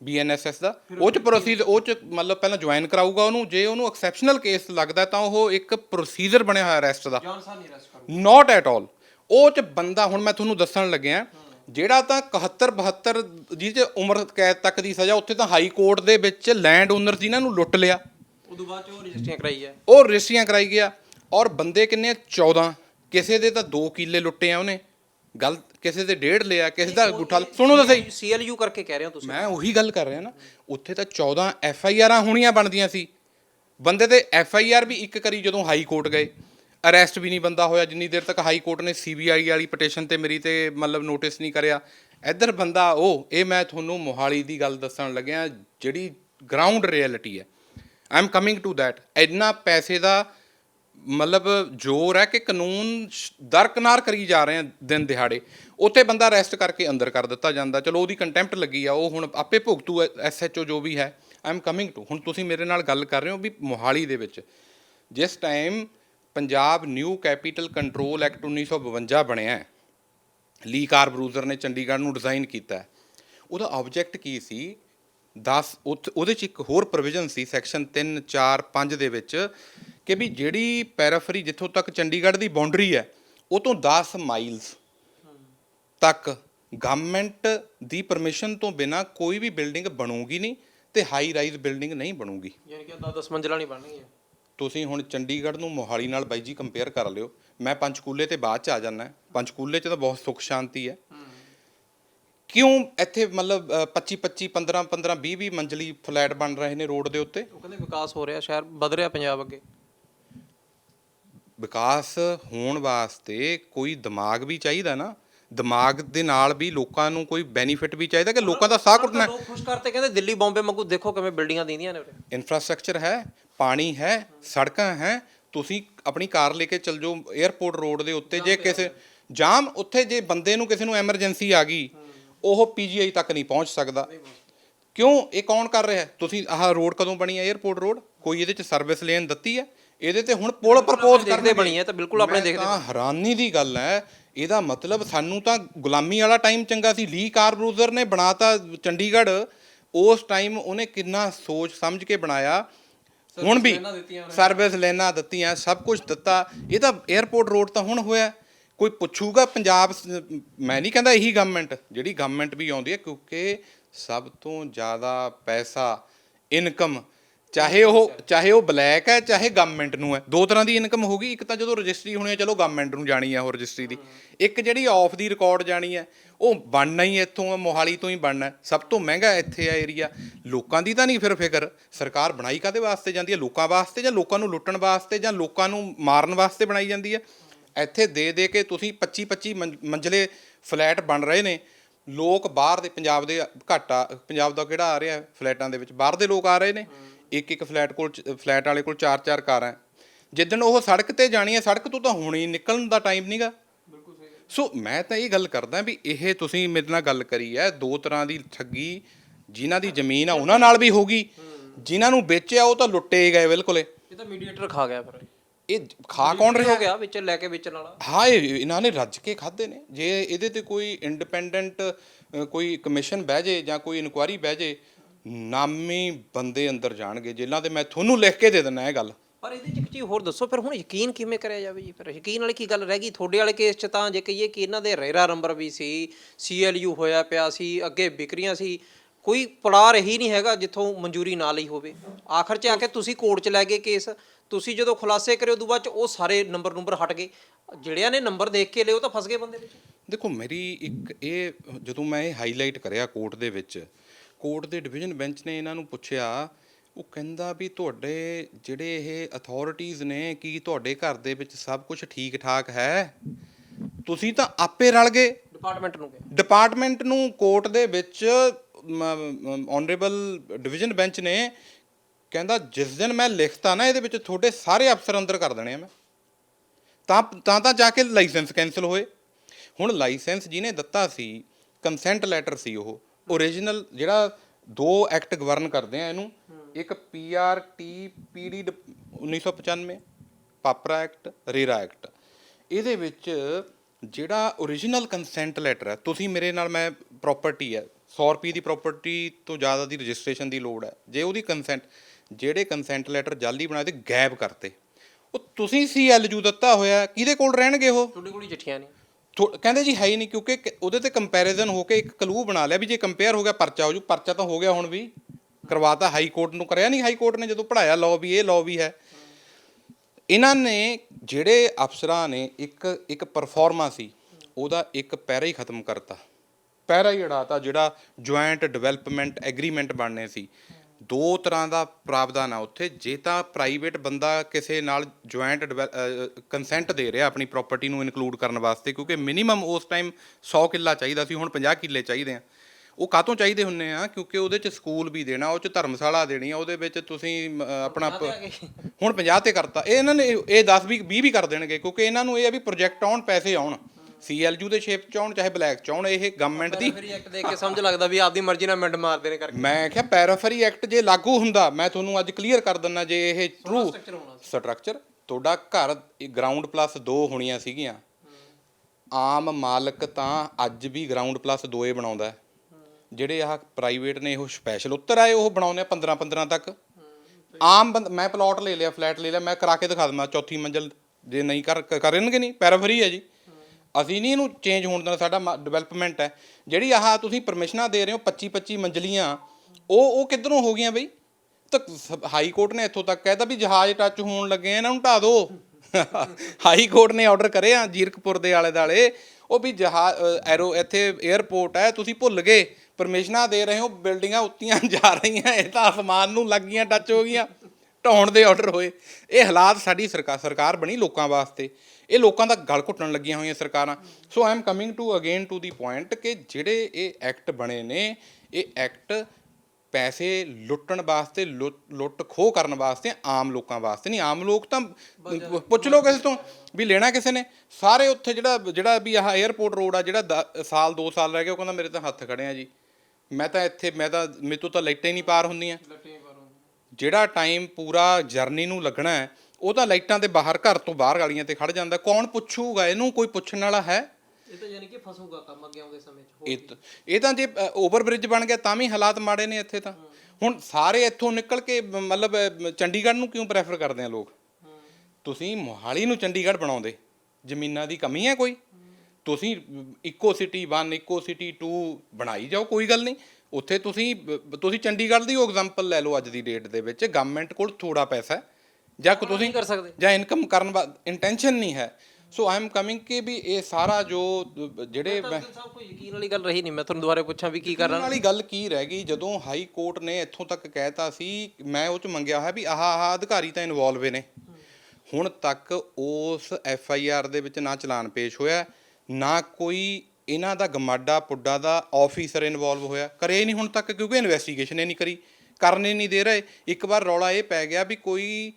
ਬੀਐਨਐਸਐਸ ਦਾ। ਉਹ ਚ ਪ੍ਰੋਸੀਜਰ ਉਹ ਚ ਮਤਲਬ ਪਹਿਲਾਂ ਜੁਆਇਨ ਕਰਾਊਗਾ ਉਹਨੂੰ। ਜੇ ਉਹਨੂੰ ਐਕਸੈਪਸ਼ਨਲ ਕੇਸ ਲੱਗਦਾ ਤਾਂ ਉਹ ਇੱਕ ਪ੍ਰੋਸੀਜਰ ਬਣਿਆ ਹੋਇਆ ਅਰੈਸਟ ਦਾ। ਜਾਨ ਸਾਹਿਬ ਨਹੀਂ ਰੈਸਟ ਕਰੋ ਨਾਟ ਐਟ ਆਲ ਉਹ ਚ ਬੰਦਾ ਹੁਣ ਮੈਂ ਤੁਹਾਨੂੰ ਦੱਸਣ ਲੱਗਿਆ ਜਿਹੜਾ ਤਾਂ 71 72 ਜਿਹਦੇ ਉਮਰ ਕੈਦ ਤੱਕ ਦੀ ਸਜ਼ਾ ਉੱਥੇ ਤਾਂ ਹਾਈ ਕੋਰਟ ਦੇ ਵਿੱਚ ਲੈਂਡ ਓਨਰ ਜਿਨ੍ਹਾਂ ਨੂੰ ਲੁੱਟ ਲਿਆ। ਉਦੋਂ ਬਾਅਦ ਚ ਉਹ ਰਜਿਸਟਰੀਆਂ ਕਰਾਈ ਹੈ ਉਹ ਰਜਿਸਟਰੀਆਂ ਕਰਾਈ ਗਿਆ ਔਰ ਬੰਦੇ ਕਿੰਨੇ ਆ? 14 ਕਿਸੇ ਦੇ ਤਾਂ 2 ਕਿੱਲੇ ਲੁੱਟੇ ਆ ਉਹਨੇ। ਗੱਲ ਕਿਸੇ ਦੇ ਡੇਢ ਲਿਆ ਕਿਸੇ ਦਾ ਗੁੱਠਾ ਸੁਣੋ ਤਾਂ ਸਹੀ। ਸੀਐਲਯੂ ਕਰਕੇ ਕਹਿ ਰਹੇ ਹੋ ਤੁਸੀਂ। ਮੈਂ ਉਹੀ ਗੱਲ ਕਰ ਰਿਹਾ ਨਾ ਉੱਥੇ ਤਾਂ 14 ਐਫ ਆਈ ਆਰਾਂ ਹੋਣੀਆਂ ਬਣਦੀਆਂ ਸੀ। ਬੰਦੇ ਤੇ ਐਫ ਆਈ ਆਰ ਵੀ ਇੱਕ ਕਰੀ ਜਦੋਂ ਹਾਈ ਕੋਰਟ ਗਏ। ਅਰੈਸਟ ਵੀ ਨਹੀਂ ਬੰਦਾ ਹੋਇਆ, ਜਿੰਨੀ ਦੇਰ ਤੱਕ ਹਾਈ ਕੋਰਟ ਨੇ ਸੀਬੀਆਈ ਵਾਲੀ ਪਟੀਸ਼ਨ ਤੇ ਮੇਰੀ ਤੇ ਮਤਲਬ ਨੋਟਿਸ ਨਹੀਂ ਕਰਿਆ। ਇੱਧਰ ਬੰਦਾ ਉਹ ਇਹ ਮੈਂ ਤੁਹਾਨੂੰ ਮੋਹਾਲੀ ਦੀ ਗੱਲ ਦੱਸਣ ਲੱਗਿਆ, ਜਿਹੜੀ ਗਰਾਊਂਡ ਰਿਐਲਿਟੀ ਹੈ। I am coming to that ਇੰਨਾ ਪੈਸੇ ਦਾ ਮਤਲਬ ਜ਼ੋਰ ਹੈ ਕਿ ਕਾਨੂੰਨ ਦਰਕਨਾਰ ਕਰੀ ਜਾ ਰਹੇ ਆ ਦਿਨ ਦਿਹਾੜੇ। ਉੱਥੇ ਬੰਦਾ ਅਰੈਸਟ ਕਰਕੇ ਅੰਦਰ ਕਰ ਦਿੱਤਾ ਜਾਂਦਾ। ਚਲੋ, ਉਹਦੀ ਕੰਟੈਂਪਟ ਲੱਗੀ ਆ, ਉਹ ਹੁਣ ਆਪੇ ਭੁਗਤੂ ਐਸਐਚਓ ਜੋ ਵੀ ਹੈ। ਆਈ ਐਮ ਕਮਿੰਗ ਟੂ ਹੁਣ ਤੁਸੀਂ ਮੇਰੇ ਨਾਲ ਗੱਲ ਕਰ ਰਹੇ ਹੋ ਵੀ ਮੋਹਾਲੀ ਦੇ ਵਿੱਚ। ਜਿਸ time Punjab new capital control act 1952 ਬਣਿਆ ਹੈ। ਲੀ ਕਾਰਬਰੂਜ਼ਰ ਨੇ ਚੰਡੀਗੜ੍ਹ ਨੂੰ ਡਿਜ਼ਾਈਨ ਕੀਤਾ ਹੈ। ਉਹਦਾ ਆਬਜੈਕਟ ਕੀ ਸੀ? 10 ਉੱਥੇ- ਉਹਦੇ ਚ ਇੱਕ ਹੋਰ ਪ੍ਰੋਵੀਜ਼ਨ ਸੀ ਸੈਕਸ਼ਨ 3 4 5 ਦੇ ਵਿੱਚ ਕਿ ਵੀ ਜਿਹੜੀ ਪੈਰਾਫਰੀ ਜਿੱਥੋਂ ਤੱਕ ਚੰਡੀਗੜ੍ਹ ਦੀ ਬਾਉਂਡਰੀ ਹੈ, ਉਹ ਤੋਂ 10 ਮਾਈਲਸ ਤੱਕ ਗਵਰਨਮੈਂਟ ਦੀ ਪਰਮਿਸ਼ਨ ਤੋਂ ਬਿਨਾ ਕੋਈ ਵੀ ਬਿਲਡਿੰਗ ਬਣੂਗੀ ਨਹੀਂ ਤੇ ਹਾਈ ਰਾਈਜ਼ ਬਿਲਡਿੰਗ ਨਹੀਂ ਬਣੂਗੀ। ਯਾਨੀ ਕਿ 10 ਮੰਜ਼ਲਾਂ ਨਹੀਂ ਬਣਨਗੀਆਂ। ਤੁਸੀਂ ਹੁਣ ਚੰਡੀਗੜ੍ਹ ਨੂੰ ਮੋਹਾਲੀ ਨਾਲ ਬਾਈ ਜੀ ਕੰਪੇਅਰ ਕਰ ਲਿਓ। ਮੈਂ ਪੰਚਕੂਲੇ ਤੇ ਬਾਅਦ ਚ ਆ ਜਾਣਾ ਪੰਚਕੂਲੇ ਚ ਤਾਂ ਬਹੁਤ ਸੁੱਖ ਸ਼ਾਂਤੀ ਹੈ। ਕਿਉਂ ਇੱਥੇ ਮਤਲਬ ਅ, 25 25 15 15 20 20 ਮੰਜ਼ਲੀ ਫਲੈਟ ਬਣ ਰਹੇ ਨੇ ਰੋਡ ਦੇ ਉੱਤੇ? ਉਹ ਕਹਿੰਦੇ ਵਿਕਾਸ ਹੋ ਰਿਹਾ ਸ਼ਹਿਰ ਵਧ ਰਿਹਾ ਪੰਜਾਬ ਅੱਗੇ। ਵਿਕਾਸ ਹੋਣ ਵਾਸਤੇ ਕੋਈ ਦਿਮਾਗ ਵੀ ਚਾਹੀਦਾ ਨਾ। ਦਿਮਾਗ ਦੇ ਨਾਲ ਵੀ ਲੋਕਾਂ ਨੂੰ ਕੋਈ ਬੈਨੀਫਿਟ ਵੀ ਚਾਹੀਦਾ ਕਿ ਲੋਕਾਂ ਦਾ ਸਾਹ ਘੁੱਟਣਾ ਲੋਕ ਖੁਸ਼ ਕਰਤੇ ਕਹਿੰਦੇ ਦਿੱਲੀ ਬੰਬੇ ਵਾਂਗੂ ਦੇਖੋ ਕਿਵੇਂ ਬਿਲਡਿੰਗਾਂ ਦਿੰਦੀਆਂ ਨੇ ਉਰੇ। ਇਨਫਰਾਸਟ੍ਰਕਚਰ ਹੈ ਪਾਣੀ ਹੈ ਸੜਕਾਂ ਹੈ ਤੁਸੀਂ ਆਪਣੀ ਕਾਰ ਲੈ ਕੇ ਚੱਲ ਜਾਓ 에ਅਰਪੋਰਟ ਰੋਡ ਦੇ ਉੱਤੇ ਜੇ ਕਿਸੇ ਜਾਮ ਉੱਥੇ ਜੇ ਬੰਦੇ ਨੂੰ ਕਿਸੇ ਨੂੰ ਐਮਰਜੈਂਸੀ ਆ ਗਈ ਉਹ ਪੀਜੀਆਈ ਤੱਕ ਨਹੀਂ ਪਹੁੰਚ ਸਕਦਾ। ਕਿਉਂ? ਇਹ ਕੌਣ ਕਰ ਰਿਹਾ? ਹੈ? ਤੁਸੀਂ ਆਹ ਰੋਡ ਕਦੋਂ ਬਣੀ ਹੈ? 에ਅਰਪੋਰਟ ਰੋਡ ਕੋਈ ਇਹਦੇ ਚ ਸਰਵਿਸ ਲੇਨ ਦਿੱਤੀ ਹੈ? ਇਹਦੇ ਤੇ ਹੁਣ ਪੁਲ ਪ੍ਰਪੋਜ਼ ਕਰਨੇ ਬਣੀ ਹੈ ਤਾਂ ਬਿਲਕੁਲ ਆਪਣੇ ਦੇਖਦੇ ਤਾਂ ਹੈਰਾਨੀ ਦੀ ਗੱਲ ਹੈ ਇਹਦਾ ਮਤਲਬ ਸਾਨੂੰ ਤਾਂ ਗੁਲਾਮੀ ਵਾਲਾ ਟਾਈਮ ਚੰਗਾ ਸੀ। ਲੀ ਕਾਰ ਬਰੂਜ਼ਰ ਨੇ ਬਣਾਤਾ ਚੰਡੀਗੜ੍ਹ। ਉਸ ਟਾਈਮ ਉਹਨੇ ਕਿੰਨਾ ਸੋਚ ਸਮਝ ਕੇ ਬਣਾਇਆ। ਹੁਣ ਵੀ ਸਰਵਿਸ ਲੈਣਾ ਦਿੱਤੀਆਂ ਸਭ ਕੁਝ ਦਿੱਤਾ। ਇਹ ਤਾਂ 에ਅਰਪੋਰਟ ਰੋਡ ਤਾਂ ਹੁਣ ਹੋਇਆ। ਕੋਈ ਪੁੱਛੂਗਾ ਪੰਜਾਬ ਮੈਂ ਨਹੀਂ ਕਹਿੰਦਾ ਇਹੀ ਗਵਰਨਮੈਂਟ ਜਿਹੜੀ ਗਵਰਨਮੈਂਟ ਵੀ ਆਉਂਦੀ ਹੈ ਕਿਉਂਕਿ ਸਭ ਤੋਂ ਜ਼ਿਆਦਾ ਪੈਸਾ ਇਨਕਮ ਚਾਹੇ ਉਹ ਚਾਹੇ ਉਹ ਬਲੈਕ ਹੈ, ਚਾਹੇ ਗਵਰਨਮੈਂਟ ਨੂੰ ਹੈ। ਦੋ ਤਰ੍ਹਾਂ ਦੀ ਇਨਕਮ ਹੋਗੀ ਇੱਕ ਤਾਂ ਜਦੋਂ ਰਜਿਸਟਰੀ ਹੋਣੀ ਹੈ, ਚਲੋ ਗਵਰਨਮੈਂਟ ਨੂੰ ਜਾਣੀ ਹੈ ਉਹ ਰਜਿਸਟਰੀ ਦੀ। ਇੱਕ ਜਿਹੜੀ ਆਫ ਦੀ ਰਿਕਾਰਡ ਜਾਣੀ ਹੈ, ਉਹ ਬਣਨਾ ਹੀ ਇੱਥੋਂ ਹੈ, ਮੋਹਾਲੀ ਤੋਂ ਹੀ ਬਣਨਾ ਸਭ ਤੋਂ ਮਹਿੰਗਾ ਇੱਥੇ ਆ ਏਰੀਆ ਲੋਕਾਂ ਦੀ ਤਾਂ ਨਹੀਂ ਫਿਰ ਫਿਕਰ। ਸਰਕਾਰ ਬਣਾਈ ਕਾਦੇ ਵਾਸਤੇ ਜਾਂਦੀ ਹੈ? ਲੋਕਾਂ ਵਾਸਤੇ ਜਾਂ ਲੋਕਾਂ ਨੂੰ ਲੁੱਟਣ ਵਾਸਤੇ ਜਾਂ ਲੋਕਾਂ ਨੂੰ ਮਾਰਨ ਵਾਸਤੇ ਬਣਾਈ ਜਾਂਦੀ ਹੈ? ਇੱਥੇ ਦੇ ਦੇ ਕੇ ਤੁਸੀਂ 25 25 ਮੰਜ਼ਲੇ ਫਲੈਟ ਬਣ ਰਹੇ ਨੇ। ਲੋਕ ਬਾਹਰ ਦੇ, ਪੰਜਾਬ ਦੇ ਘੱਟ ਆ ਪੰਜਾਬ ਦਾ ਕਿਹੜਾ ਆ ਰਿਹਾ? ਫਲੈਟਾਂ ਦੇ ਵਿੱਚ ਬਾਹਰ ਦੇ ਲੋਕ ਆ ਰਹੇ ਨੇ। ਇੱਕ ਇੱਕ ਫਲੈਟ ਕੋਲ ਫਲੈਟ ਵਾਲੇ ਕੋਲ ਚਾਰ ਚਾਰ ਕਾਰਾਂ ਹੈ। ਜਿੱਦਣ ਉਹ ਸੜਕ ਤੇ ਜਾਣੀ ਹੈ ਸੜਕ ਤੋਂ ਤਾਂ ਹੁਣ ਹੀ ਨਿਕਲਣ ਦਾ ਟਾਈਮ ਨਹੀਂਗਾ ਸੋ ਮੈਂ ਤਾਂ ਇਹ ਗੱਲ ਕਰਦਾ ਵੀ ਇਹ ਤੁਸੀਂ ਮੇਰੇ ਨਾਲ ਗੱਲ ਕਰੀ ਹੈ ਦੋ ਤਰ੍ਹਾਂ ਦੀ ਠੱਗੀ ਜਿਨ੍ਹਾਂ ਦੀ ਜ਼ਮੀਨ ਆ ਉਹਨਾਂ ਨਾਲ ਵੀ ਹੋਗੀ ਜਿਨ੍ਹਾਂ ਨੂੰ ਵੇਚਿਆ ਉਹ ਤਾਂ ਲੁੱਟੇ ਗਏ ਬਿਲਕੁਲੇ ਇਹ। ਤਾਂ ਮੀਡੀਏਟਰ ਖਾ ਗਿਆ ਫਿਰ। ਇਹ ਖਾ ਕੌਣ ਰਿਹਾ? ਹੋ ਗਿਆ ਵਿੱਚ ਲੈ ਕੇ ਵੇਚਣ ਵਾਲਾ। ਹਾਂ ਇਹ ਇਹਨਾਂ ਨੇ ਰੱਜ ਕੇ ਖਾਦੇ ਨੇ। ਜੇ ਇਹਦੇ ਤੇ ਕੋਈ ਇੰਡੀਪੈਂਡੈਂਟ ਕੋਈ ਕਮਿਸ਼ਨ ਬਹਿ ਜੇ ਜਾਂ ਕੋਈ ਇਨਕੁਆਰੀ ਬਹਿ ਜੇ ਨਾਮੀ ਬੰਦੇ ਅੰਦਰ ਜਾਣਗੇ ਜੇਲ੍ਹਾਂ ਤੇ ਮੈਂ ਤੁਹਾਨੂੰ ਲਿਖ ਕੇ ਦੇ ਦਿੰਦਾ ਇਹ ਗੱਲ। ਪਰ ਇਹਦੇ ਚ ਇੱਕ ਚੀਜ਼ ਹੋਰ ਦੱਸੋ ਫਿਰ ਹੁਣ ਯਕੀਨ ਕਿਵੇਂ ਕਰਿਆ ਜਾਵੇ ਜੀ? ਫਿਰ ਯਕੀਨ ਵਾਲੀ ਕੀ ਗੱਲ ਰਹਿ ਗਈ? ਤੁਹਾਡੇ ਵਾਲੇ ਕੇਸ ਚ ਤਾਂ ਜੇ ਕਹੀਏ ਕਿ ਇਹਨਾਂ ਦੇ ਰੇਰਾ ਨੰਬਰ ਵੀ ਸੀ ਸੀਐਲਯੂ ਹੋਇਆ ਪਿਆ ਸੀ ਅੱਗੇ ਵਿਕਰੀਆਂ ਸੀ ਕੋਈ ਪੜਾਅ ਰਹੀ ਨਹੀਂ ਹੈਗਾ ਜਿੱਥੋਂ ਮਨਜ਼ੂਰੀ ਨਾ ਲਈ ਹੋਵੇ। ਆਖਰ ਚ ਆ ਕੇ ਤੁਸੀਂ ਕੋਰਟ ਚ ਲੈ ਗਏ ਕੇਸ ਤੁਸੀਂ ਜਦੋਂ ਖੁਲਾਸੇ ਕਰੇ ਉਦੋਂ ਬਾਅਦ ਚ ਉਹ ਸਾਰੇ ਨੰਬਰ ਨੰਬਰ ਹਟ ਗਏ। ਜਿਹੜਿਆਂ ਨੇ ਨੰਬਰ ਦੇਖ ਕੇ ਲਏ ਉਹ ਤਾਂ ਫਸ ਗਏ ਬੰਦੇ ਵਿੱਚ। ਦੇਖੋ ਮੇਰੀ ਇੱਕ ਇਹ ਜਦੋਂ ਮੈਂ ਇਹ ਹਾਈਲਾਈਟ ਕਰਿਆ ਕੋਰਟ ਦੇ ਵਿੱਚ ਕੋਰਟ ਦੇ ਡਿਵੀਜ਼ਨ ਬੈਂਚ ਨੇ ਇਹਨਾਂ ਨੂੰ ਪੁੱਛਿਆ ਉਹ ਕਹਿੰਦਾ ਵੀ ਤੁਹਾਡੇ ਜਿਹੜੇ ਇਹ ਅਥਾਰਟੀਆਂ ਨੇ ਕੀ ਤੁਹਾਡੇ ਘਰ ਦੇ ਵਿੱਚ ਸਭ ਕੁਝ ਠੀਕ ਠਾਕ ਹੈ? ਤੁਸੀਂ ਤਾਂ ਆਪੇ ਰਲ ਗਏ। ਡਿਪਾਰਟਮੈਂਟ ਨੂੰ ਡਿਪਾਰਟਮੈਂਟ ਨੂੰ ਕੋਰਟ ਦੇ ਵਿੱਚ ਆਨਰੇਬਲ ਡਿਵੀਜ਼ਨ ਬੈਂਚ ਨੇ ਕਹਿੰਦਾ ਜਿਸ ਦਿਨ ਮੈਂ ਲਿਖਤਾ ਨਾ ਇਹਦੇ ਵਿੱਚ ਤੁਹਾਡੇ ਸਾਰੇ ਅਫਸਰ ਅੰਦਰ ਕਰ ਦੇਣੇ ਆ ਮੈਂ। ਤਾਂ ਤਾਂ ਤਾਂ ਜਾ ਕੇ ਲਾਇਸੈਂਸ ਕੈਨਸਲ ਹੋਏ। ਹੁਣ ਲਾਇਸੈਂਸ ਜਿਹਨੇ ਦਿੱਤਾ ਸੀ ਕੰਸੈਂਟ ਲੈਟਰ ਸੀ ਉਹ। ਓਰੀਜਨਲ ਜਿਹੜਾ ਦੋ ਐਕਟ ਗਵਰਨ ਕਰਦੇ ਆ ਇਹਨੂੰ, ਇੱਕ PRT PD 1995 PAPRA act RERA act ਇਹਦੇ ਵਿੱਚ ਜਿਹੜਾ ਓਰੀਜਨਲ ਕੰਸੈਂਟ ਲੈਟਰ ਹੈ, ਤੁਸੀਂ ਮੇਰੇ ਨਾਲ ਮੈਂ ਪ੍ਰਾਪਰਟੀ ਹੈ 100 ਰੁਪਏ ਦੀ ਪ੍ਰਾਪਰਟੀ ਤੋਂ ਜ਼ਿਆਦਾ ਦੀ ਰਜਿਸਟ੍ਰੇਸ਼ਨ ਦੀ ਲੋੜ ਹੈ। ਜੇ ਉਹਦੀ ਕੰਸੈਂਟ ਜਿਹੜੇ ਕੰਸੈਂਟ ਲੈਟਰ ਜਾਲੀ ਬਣਾਏ ਤੇ ਗਾਇਬ ਕਰਤੇ। ਉਹ ਤੁਸੀਂ ਸੀਐਲਯੂ ਦਿੱਤਾ ਹੋਇਆ ਕਿਹਦੇ ਕੋਲ ਰਹਿਣਗੇ ਉਹ? ਤੁਹਾਡੇ ਕੋਲ ਹੀ ਚਿੱਠੀਆਂ ਨੇ। ਕਹਿੰਦੇ ਜੀ ਹੈ ਹੀ ਨਹੀਂ ਕਿਉਂਕਿ ਕ- ਉਹਦੇ ਤੇ ਕੰਪੈਰੀਜ਼ਨ ਹੋ ਕੇ ਇੱਕ ਕਲੂ ਬਣਾ ਲਿਆ ਵੀ ਜੇ ਕੰਪੇਅਰ ਹੋ ਗਿਆ ਪਰਚਾ ਹੋ ਜੂ, ਪਰਚਾ ਤਾਂ ਹੋ ਗਿਆ ਹੁਣ ਵੀ। ਕਰਵਾਤਾ ਹਾਈ ਕੋਰਟ ਨੂੰ, ਕਰਿਆ ਨਹੀਂ ਹਾਈ ਕੋਰਟ ਨੇ ਜਦੋਂ ਪੜਾਇਆ ਲਾਅ ਵੀ ਇਹ ਲਾਅ ਵੀ ਹੈ। ਇਹਨਾਂ ਨੇ, ਜਿਹੜੇ ਅਫਸਰਾਂ ਨੇ ਇੱਕ ਇੱਕ ਪਰਫਾਰਮਾ ਸੀ, ਉਹਦਾ ਇੱਕ ਪੈਰਾ ਹੀ ਖਤਮ ਕਰਤਾ। ਪੈਰਾ ਹੀ ਅੜਾਤਾ, ਜਿਹੜਾ ਜੁਆਇੰਟ ਡਿਵੈਲਪਮੈਂਟ ਐਗਰੀਮੈਂਟ ਬਣਨੇ ਸੀ। ਦੋ ਤਰ੍ਹਾਂ ਦਾ ਪ੍ਰਾਵਧਾਨ ਆ ਉੱਥੇ। ਜੇ ਤਾਂ ਪ੍ਰਾਈਵੇਟ ਬੰਦਾ ਕਿਸੇ ਨਾਲ ਜੁਆਇੰਟ ਕੰਸੈਂਟ ਦੇ ਰਿਹਾ ਆਪਣੀ ਪ੍ਰਾਪਰਟੀ ਨੂੰ ਇਨਕਲੂਡ ਕਰਨ ਵਾਸਤੇ ਕਿਉਂਕਿ ਮਿਨੀਮਮ ਉਸ ਟਾਈਮ 100 ਕਿੱਲਾ ਚਾਹੀਦਾ ਸੀ ਹੁਣ 50 ਕਿੱਲੇ ਚਾਹੀਦੇ ਆ। ਉਹ ਕਾਹਤੋਂ ਚਾਹੀਦੇ ਹੁੰਨੇ ਆ? ਕਿਉਂਕਿ ਉਹਦੇ ਚ ਸਕੂਲ ਵੀ ਦੇਣਾ ਉਹ ਚ ਧਰਮਸ਼ਾਲਾ ਦੇਣੀ ਆ ਉਹਦੇ ਵਿੱਚ ਤੁਸੀਂ ਆਪਣਾ ਹੁਣ 50 ਤੇ ਕਰਤਾ। ਇਹ ਇਹਨਾਂ ਨੇ ਇਹ 10 ਵੀ 20 ਵੀ ਕਰ ਦੇਣਗੇ ਕਿਉਂਕਿ ਇਹਨਾਂ ਨੂੰ ਇਹ ਆ ਵੀ ਪ੍ਰੋਜੈਕਟ ਆਉਣ ਪੈਸੇ ਆਉਣ। ਸੀਐਲਯੂ ਦੇ ਸ਼ੇਪ ਚ ਆਉਣ ਚਾਹੇ ਬਲੈਕ ਚ ਆਉਣ ਇਹ ਗਵਰਨਮੈਂਟ ਦੀ ਫਿਰ ਐਕਟ ਦੇਖ ਕੇ ਸਮਝ ਲੱਗਦਾ ਵੀ ਆਪਦੀ ਮਰਜ਼ੀ ਨਾਲ ਮਿੰਟ ਮਾਰਦੇ ਨੇ ਕਰਕੇ। ਮੈਂ ਕਿਹਾ ਪੈਰਾਫਰੀ ਐਕਟ ਜੇ ਲਾਗੂ ਹੁੰਦਾ ਮੈਂ ਤੁਹਾਨੂੰ ਅੱਜ ਕਲੀਅਰ ਕਰ ਦਿੰਨਾ ਜੇ ਇਹ ਟਰੂ ਸਟਰਕਚਰ ਤੁਹਾਡਾ ਘਰ ਗਰਾਊਂਡ ਪਲੱਸ 2 ਹੋਣੀਆਂ ਸੀਗੀਆਂ। ਆਮ ਮਾਲਕ ਤਾਂ ਅੱਜ ਵੀ ਗਰਾਊਂਡ ਪਲੱਸ 2 ਹੀ। ਬਣਾਉਂਦਾ। ਜਿਹੜੇ ਆਹ ਪ੍ਰਾਈਵੇਟ ਨੇ ਉਹ ਸਪੈਸ਼ਲ ਉੱਤਰ ਆਏ ਉਹ ਬਣਾਉਂਦੇ ਆ 15 15 ਤੱਕ। ਆਮ ਬੰਦ ਮੈਂ ਪਲਾਟ ਲੈ ਲਿਆ ਫਲੈਟ ਲੈ ਲਿਆ ਮੈਂ ਕਰਾ ਕੇ ਦਿਖਾ ਦਵਾਂ ਚੌਥੀ ਮੰਜ਼ਲ ਜੇ ਨਹੀਂ ਕਰ ਕਰਨਗੇ ਨਹੀਂ ਪੈਰਾਫਰੀ ਹੈ ਜੀ। ਅਸੀਂ ਨਹੀਂ ਇਹਨੂੰ ਚੇਂਜ ਹੋਣ ਦੇਣਾ, ਸਾਡਾ ਡਿਵੈਲਪਮੈਂਟ ਹੈ। ਜਿਹੜੀ ਆਹ ਤੁਸੀਂ ਪਰਮਿਸ਼ਨਾਂ ਦੇ ਰਹੇ ਹੋ 25 25 ਮੰਜ਼ਲੀਆਂ, ਉਹ ਉਹ ਕਿੱਧਰੋਂ ਹੋ ਗਈਆਂ ਬਈ? ਤਾਂ ਸ- ਹਾਈ ਕੋਰਟ ਨੇ ਇੱਥੋਂ ਤੱਕ ਕਹਿਤਾ ਵੀ ਜਹਾਜ਼ ਟੱਚ ਹੋਣ ਲੱਗੇ ਇਹਨਾਂ ਨੂੰ ਢਾ ਦਿਓ ਹਾਈ ਕੋਰਟ ਨੇ ਆਰਡਰ ਕਰਿਆ ਜੀਰਕਪੁਰ ਦੇ ਆਲੇ ਦਾਲੇ ਉਹ ਵੀ ਜਹਾਜ਼ ਐਰੋ ਇੱਥੇ 에ਅਰਪੋਰਟ ਹੈ, ਤੁਸੀਂ ਭੁੱਲ ਗਏ। ਪਰਮਿਸ਼ਨਾਂ ਦੇ ਰਹੇ ਹੋ ਬਿਲਡਿੰਗਾਂ ਉੱਤੀਆਂ [LAUGHS] ਜਾ ਰਹੀਆਂ, ਇਹ ਤਾਂ ਅਸਮਾਨ ਨੂੰ ਲੱਗ ਗਈਆਂ ਟੱਚ ਹੋ ਗਈਆਂ। ਢਾਉਣ ਦੇ ਆਰਡਰ ਹੋਏ। ਇਹ ਹਾਲਾਤ ਸਾਡੀ ਸਰਕਾਰ ਸਰਕਾਰ ਬਣੀ ਲੋਕਾਂ ਵਾਸਤੇ। ਇਹ ਲੋਕਾਂ ਦਾ ਗਲ ਘੁੱਟਣ ਲੱਗੀਆਂ ਹੋਈਆਂ ਸਰਕਾਰਾਂ। So I am coming to again to the point ਕਿ ਜਿਹੜੇ ਇਹ ਐਕਟ ਬਣੇ ਨੇ ਇਹ ਐਕਟ ਪੈਸੇ ਲੁੱਟਣ ਵਾਸਤੇ ਲੁੱਟ ਖੋਹ ਕਰਨ ਵਾਸਤੇ ਆਮ ਲੋਕਾਂ ਵਾਸਤੇ ਨਹੀਂ। ਆਮ ਲੋਕ ਤਾਂ ਪੁੱਛ ਲਓ ਕਿਸੇ ਤੋਂ ਵੀ ਲੈਣਾ ਕਿਸੇ ਨੇ। ਸਾਰੇ ਉੱਥੇ ਜਿਹੜਾ ਜਿਹੜਾ ਵੀ ਆਹ 에ਅਰਪੋਰਟ ਰੋਡ ਆ ਜਿਹੜਾ ਸਾਲ 2 ਸਾਲ ਰਹਿ ਗਏ ਉਹ ਕਹਿੰਦਾ ਮੇਰੇ ਤਾਂ ਹੱਥ ਖੜੇ ਆ ਜੀ। ਮੈਂ ਤਾਂ ਇੱਥੇ ਮੈਂ ਤਾਂ ਮੇਰੇ ਤੋਂ ਤਾਂ ਲਾਈਟਾਂ ਹੀ ਨਹੀਂ ਪਾਰ ਹੁੰਦੀਆਂ। ਜਿਹੜਾ ਟਾਈਮ ਪੂਰਾ ਜਰਨੀ ਨੂੰ ਲੱਗਣਾ ਹੈ ਉਹ ਤਾਂ ਲਾਈਟਾਂ ਤੇ ਬਾਹਰ ਘਰ ਤੋਂ ਬਾਹਰ ਗਾਲੀਆਂ ਤੇ ਖੜ ਜਾਂਦਾ। ਕੌਣ ਪੁੱਛੂਗਾ? ਇਹਨੂੰ ਕੋਈ ਪੁੱਛਣ ਵਾਲਾ ਹੈ? ਇਹ ਤਾਂ ਯਾਨੀ ਕਿ ਫਸੂਗਾ ਕੰਮ ਅੱਗੇ ਆਉਂਦੇ ਸਮੇਂ 'ਚ ਇਹ ਤਾਂ- ਇਹ ਤਾਂ ਜੇ ਓਵਰ ਬ੍ਰਿਜ ਬਣ ਗਿਆ ਤਾਂ ਵੀ ਹਾਲਾਤ ਮਾੜੇ ਨੇ ਇੱਥੇ ਤਾਂ। ਹੁਣ ਸਾਰੇ ਇੱਥੋਂ ਨਿਕਲ ਕੇ ਮ- ਮਤਲਬ ਅ, ਚੰਡੀਗੜ੍ਹ ਨੂੰ ਕਿਉਂ ਪ੍ਰੈਫਰ ਕਰਦੇ ਆ ਲੋਕ? ਤੁਸੀਂ ਮੋਹਾਲੀ ਨੂੰ ਚੰਡੀਗੜ੍ਹ ਬਣਾਉਂਦੇ। ਜ਼ਮੀਨਾਂ ਦੀ ਕਮੀ ਹੈ ਕੋਈ? ਤੁਸੀਂ ਇਕੋ ਸਿਟੀ 1 ਇਕੋ ਸਿਟੀ 2 ਬਣਾਈ ਜਾਓ ਕੋਈ ਗੱਲ ਨਹੀਂ। ਉੱਥੇ ਤੁਸੀਂ ਬ- ਤੁਸੀਂ ਚੰਡੀਗੜ੍ਹ ਦੀ ਐਗਜ਼ਾਮਪਲ ਲੈ ਲਓ ਅੱਜ ਦੀ ਡੇਟ ਦੇ ਵਿੱਚ। ਗਵਰਨਮੈਂਟ ਕੋਲ ਥੋੜਾ ਪੈਸਾ ਹੈ। ਜਾਂ ਕੋ ਤੁਸੀਂ ਕਰ ਸਕਦੇ। ਜਾਂ ਇਨਕਮ ਕਰਨ ਦਾ ਇੰਟੈਂਸ਼ਨ ਨਹੀਂ ਹੈ। ਸੋ ਆਈ ਐਮ ਕਮਿੰਗ ਕਿ ਵੀ ਇਹ ਸਾਰਾ ਜੋ ਜਿਹੜੇ ਮੈਂ- ਸਾਹਿਬ ਕੋਈ ਯਕੀਨ ਵਾਲੀ ਗੱਲ ਰਹੀ ਨਹੀਂ। ਮੈਂ ਤੁਹਾਨੂੰ ਦੁਬਾਰਾ ਪੁੱਛਾਂ ਵੀ ਕੀ ਕਰ ਕਰਨ। ਵਾਲੀ ਗੱਲ ਕੀ ਰਹਿ ਗਈ? ਜਦੋਂ ਹਾਈ ਕੋਰਟ ਨੇ ਇੱਥੋਂ ਤੱਕ ਕਹਿਤਾ ਸੀ ਮੈਂ ਉਹ ਚ ਮੰਗਿਆ ਹੋਇਆ ਵੀ ਆਹ ਆਹ ਅਧਿਕਾਰੀ ਤਾਂ ਇਨਵੋਲਵ ਨੇ। ਹੁਣ ਤੱਕ ਉਸ ਐਫ ਆਈ ਆਰ ਦੇ ਵਿੱਚ ਨਾ ਚਲਾਨ ਪੇਸ਼ ਹੋਇਆ ਨਾ ਕੋਈ ਇਹਨਾਂ ਦਾ ਗਮਾਡਾ ਪੁੱਡਾ ਦਾ ਆਫੀਸਰ ਇਨਵੋਲਵ ਹੋਇਆ। ਕਰਿਆ ਹੀ ਨਹੀਂ ਹੁਣ ਤੱਕ ਕਿਉਂਕਿ ਇਨਵੈਸਟੀਗੇਸ਼ਨ ਹੀ ਨਹੀਂ ਕਰੀ। ਕਰਨੇ ਨਹੀਂ ਦੇ ਰਹੇ। ਇੱਕ ਵਾਰ ਰੌਲਾ ਇਹ ਪੈ ਗਿਆ ਵੀ ਕੋਈ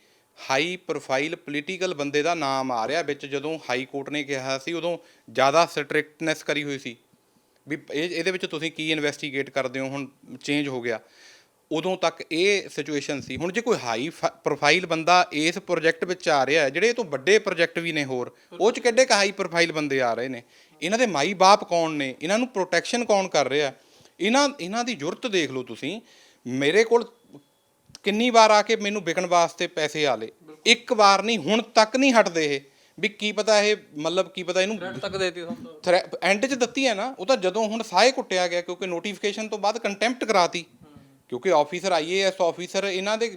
ਹਾਈ ਪ੍ਰੋਫਾਈਲ ਪੋਲੀਟੀਕਲ ਬੰਦੇ ਦਾ ਨਾਮ ਆ ਰਿਹਾ ਵਿੱਚ, ਜਦੋਂ ਹਾਈ ਕੋਰਟ ਨੇ ਕਿਹਾ ਸੀ, ਉਦੋਂ ਜ਼ਿਆਦਾ ਸਟ੍ਰਿਕਟਨੈਸ ਕਰੀ ਹੋਈ ਸੀ। ਵੀ ਇਹ, ਇਹਦੇ ਵਿੱਚ ਤੁਸੀਂ ਕੀ ਇਨਵੈਸਟੀਗੇਟ ਕਰਦੇ ਹੋ? ਹੁਣ ਚੇਂਜ ਹੋ ਗਿਆ। ਉਦੋਂ ਤੱਕ ਇਹ ਸਿਚੁਏਸ਼ਨ ਸੀ। ਹੁਣ ਜੇ ਕੋਈ ਹਾਈ ਪ੍ਰੋਫਾਈਲ ਬੰਦਾ ਇਸ ਪ੍ਰੋਜੈਕਟ ਵਿੱਚ ਆ ਰਿਹਾ ਹੈ, ਜਿਹੜੇ ਇਹ ਤੋਂ ਵੱਡੇ ਪ੍ਰੋਜੈਕਟ ਵੀ ਨੇ ਹੋਰ, ਉਹ ਚ ਕਿੱਡੇ ਕ ਹਾਈ ਪ੍ਰੋਫਾਈਲ ਬੰਦੇ ਆ ਰਹੇ ਨੇ? ਇਹਨਾਂ ਦੇ ਮਾਈ ਬਾਪ ਕੌਣ ਨੇ? ਇਹਨਾਂ ਨੂੰ ਪ੍ਰੋਟੈਕਸ਼ਨ ਕੌਣ ਕਰ ਰਿਹਾ? ਇਹਨਾਂ ਇਹਨਾਂ ਦੀ ਜ਼ਰੂਰਤ ਦੇਖ ਲਓ ਤੁਸੀਂ। ਮੇਰੇ ਕੋਲ ਕਿੰਨੀ ਵਾਰ ਆ ਕੇ ਮੈਨੂੰ ਵਿਕਣ ਵਾਸਤੇ ਪੈਸੇ ਆ ਲੇ ਇੱਕ ਵਾਰ ਨਹੀਂ ਹੁਣ ਤੱਕ ਨਹੀਂ ਹਟਦੇ ਇਹ। ਵੀ ਕੀ ਪਤਾ ਇਹ ਮਤਲਬ ਕੀ ਪਤਾ ਇਹਨੂੰ ਤੱਕ ਦੇਤੀ ਤੁਹਾਨੂੰ ਐਂਡ 'ਚ ਦਿੱਤੀ ਹੈ ਨਾ ਉਹ ਤਾਂ ਜਦੋਂ ਹੁਣ ਸਾਏ ਕੁੱਟਿਆ ਗਿਆ ਕਿਉਂਕਿ ਨੋਟੀਫਿਕੇਸ਼ਨ ਤੋਂ ਬਾਅਦ ਕੰਟੈਂਪਟ ਕਰਾਤੀ। ਕਿਉਂਕਿ ਆਫੀਸਰ ਆਈਏਐਸ ਆਫੀਸਰ ਇਹਨਾਂ ਦੇ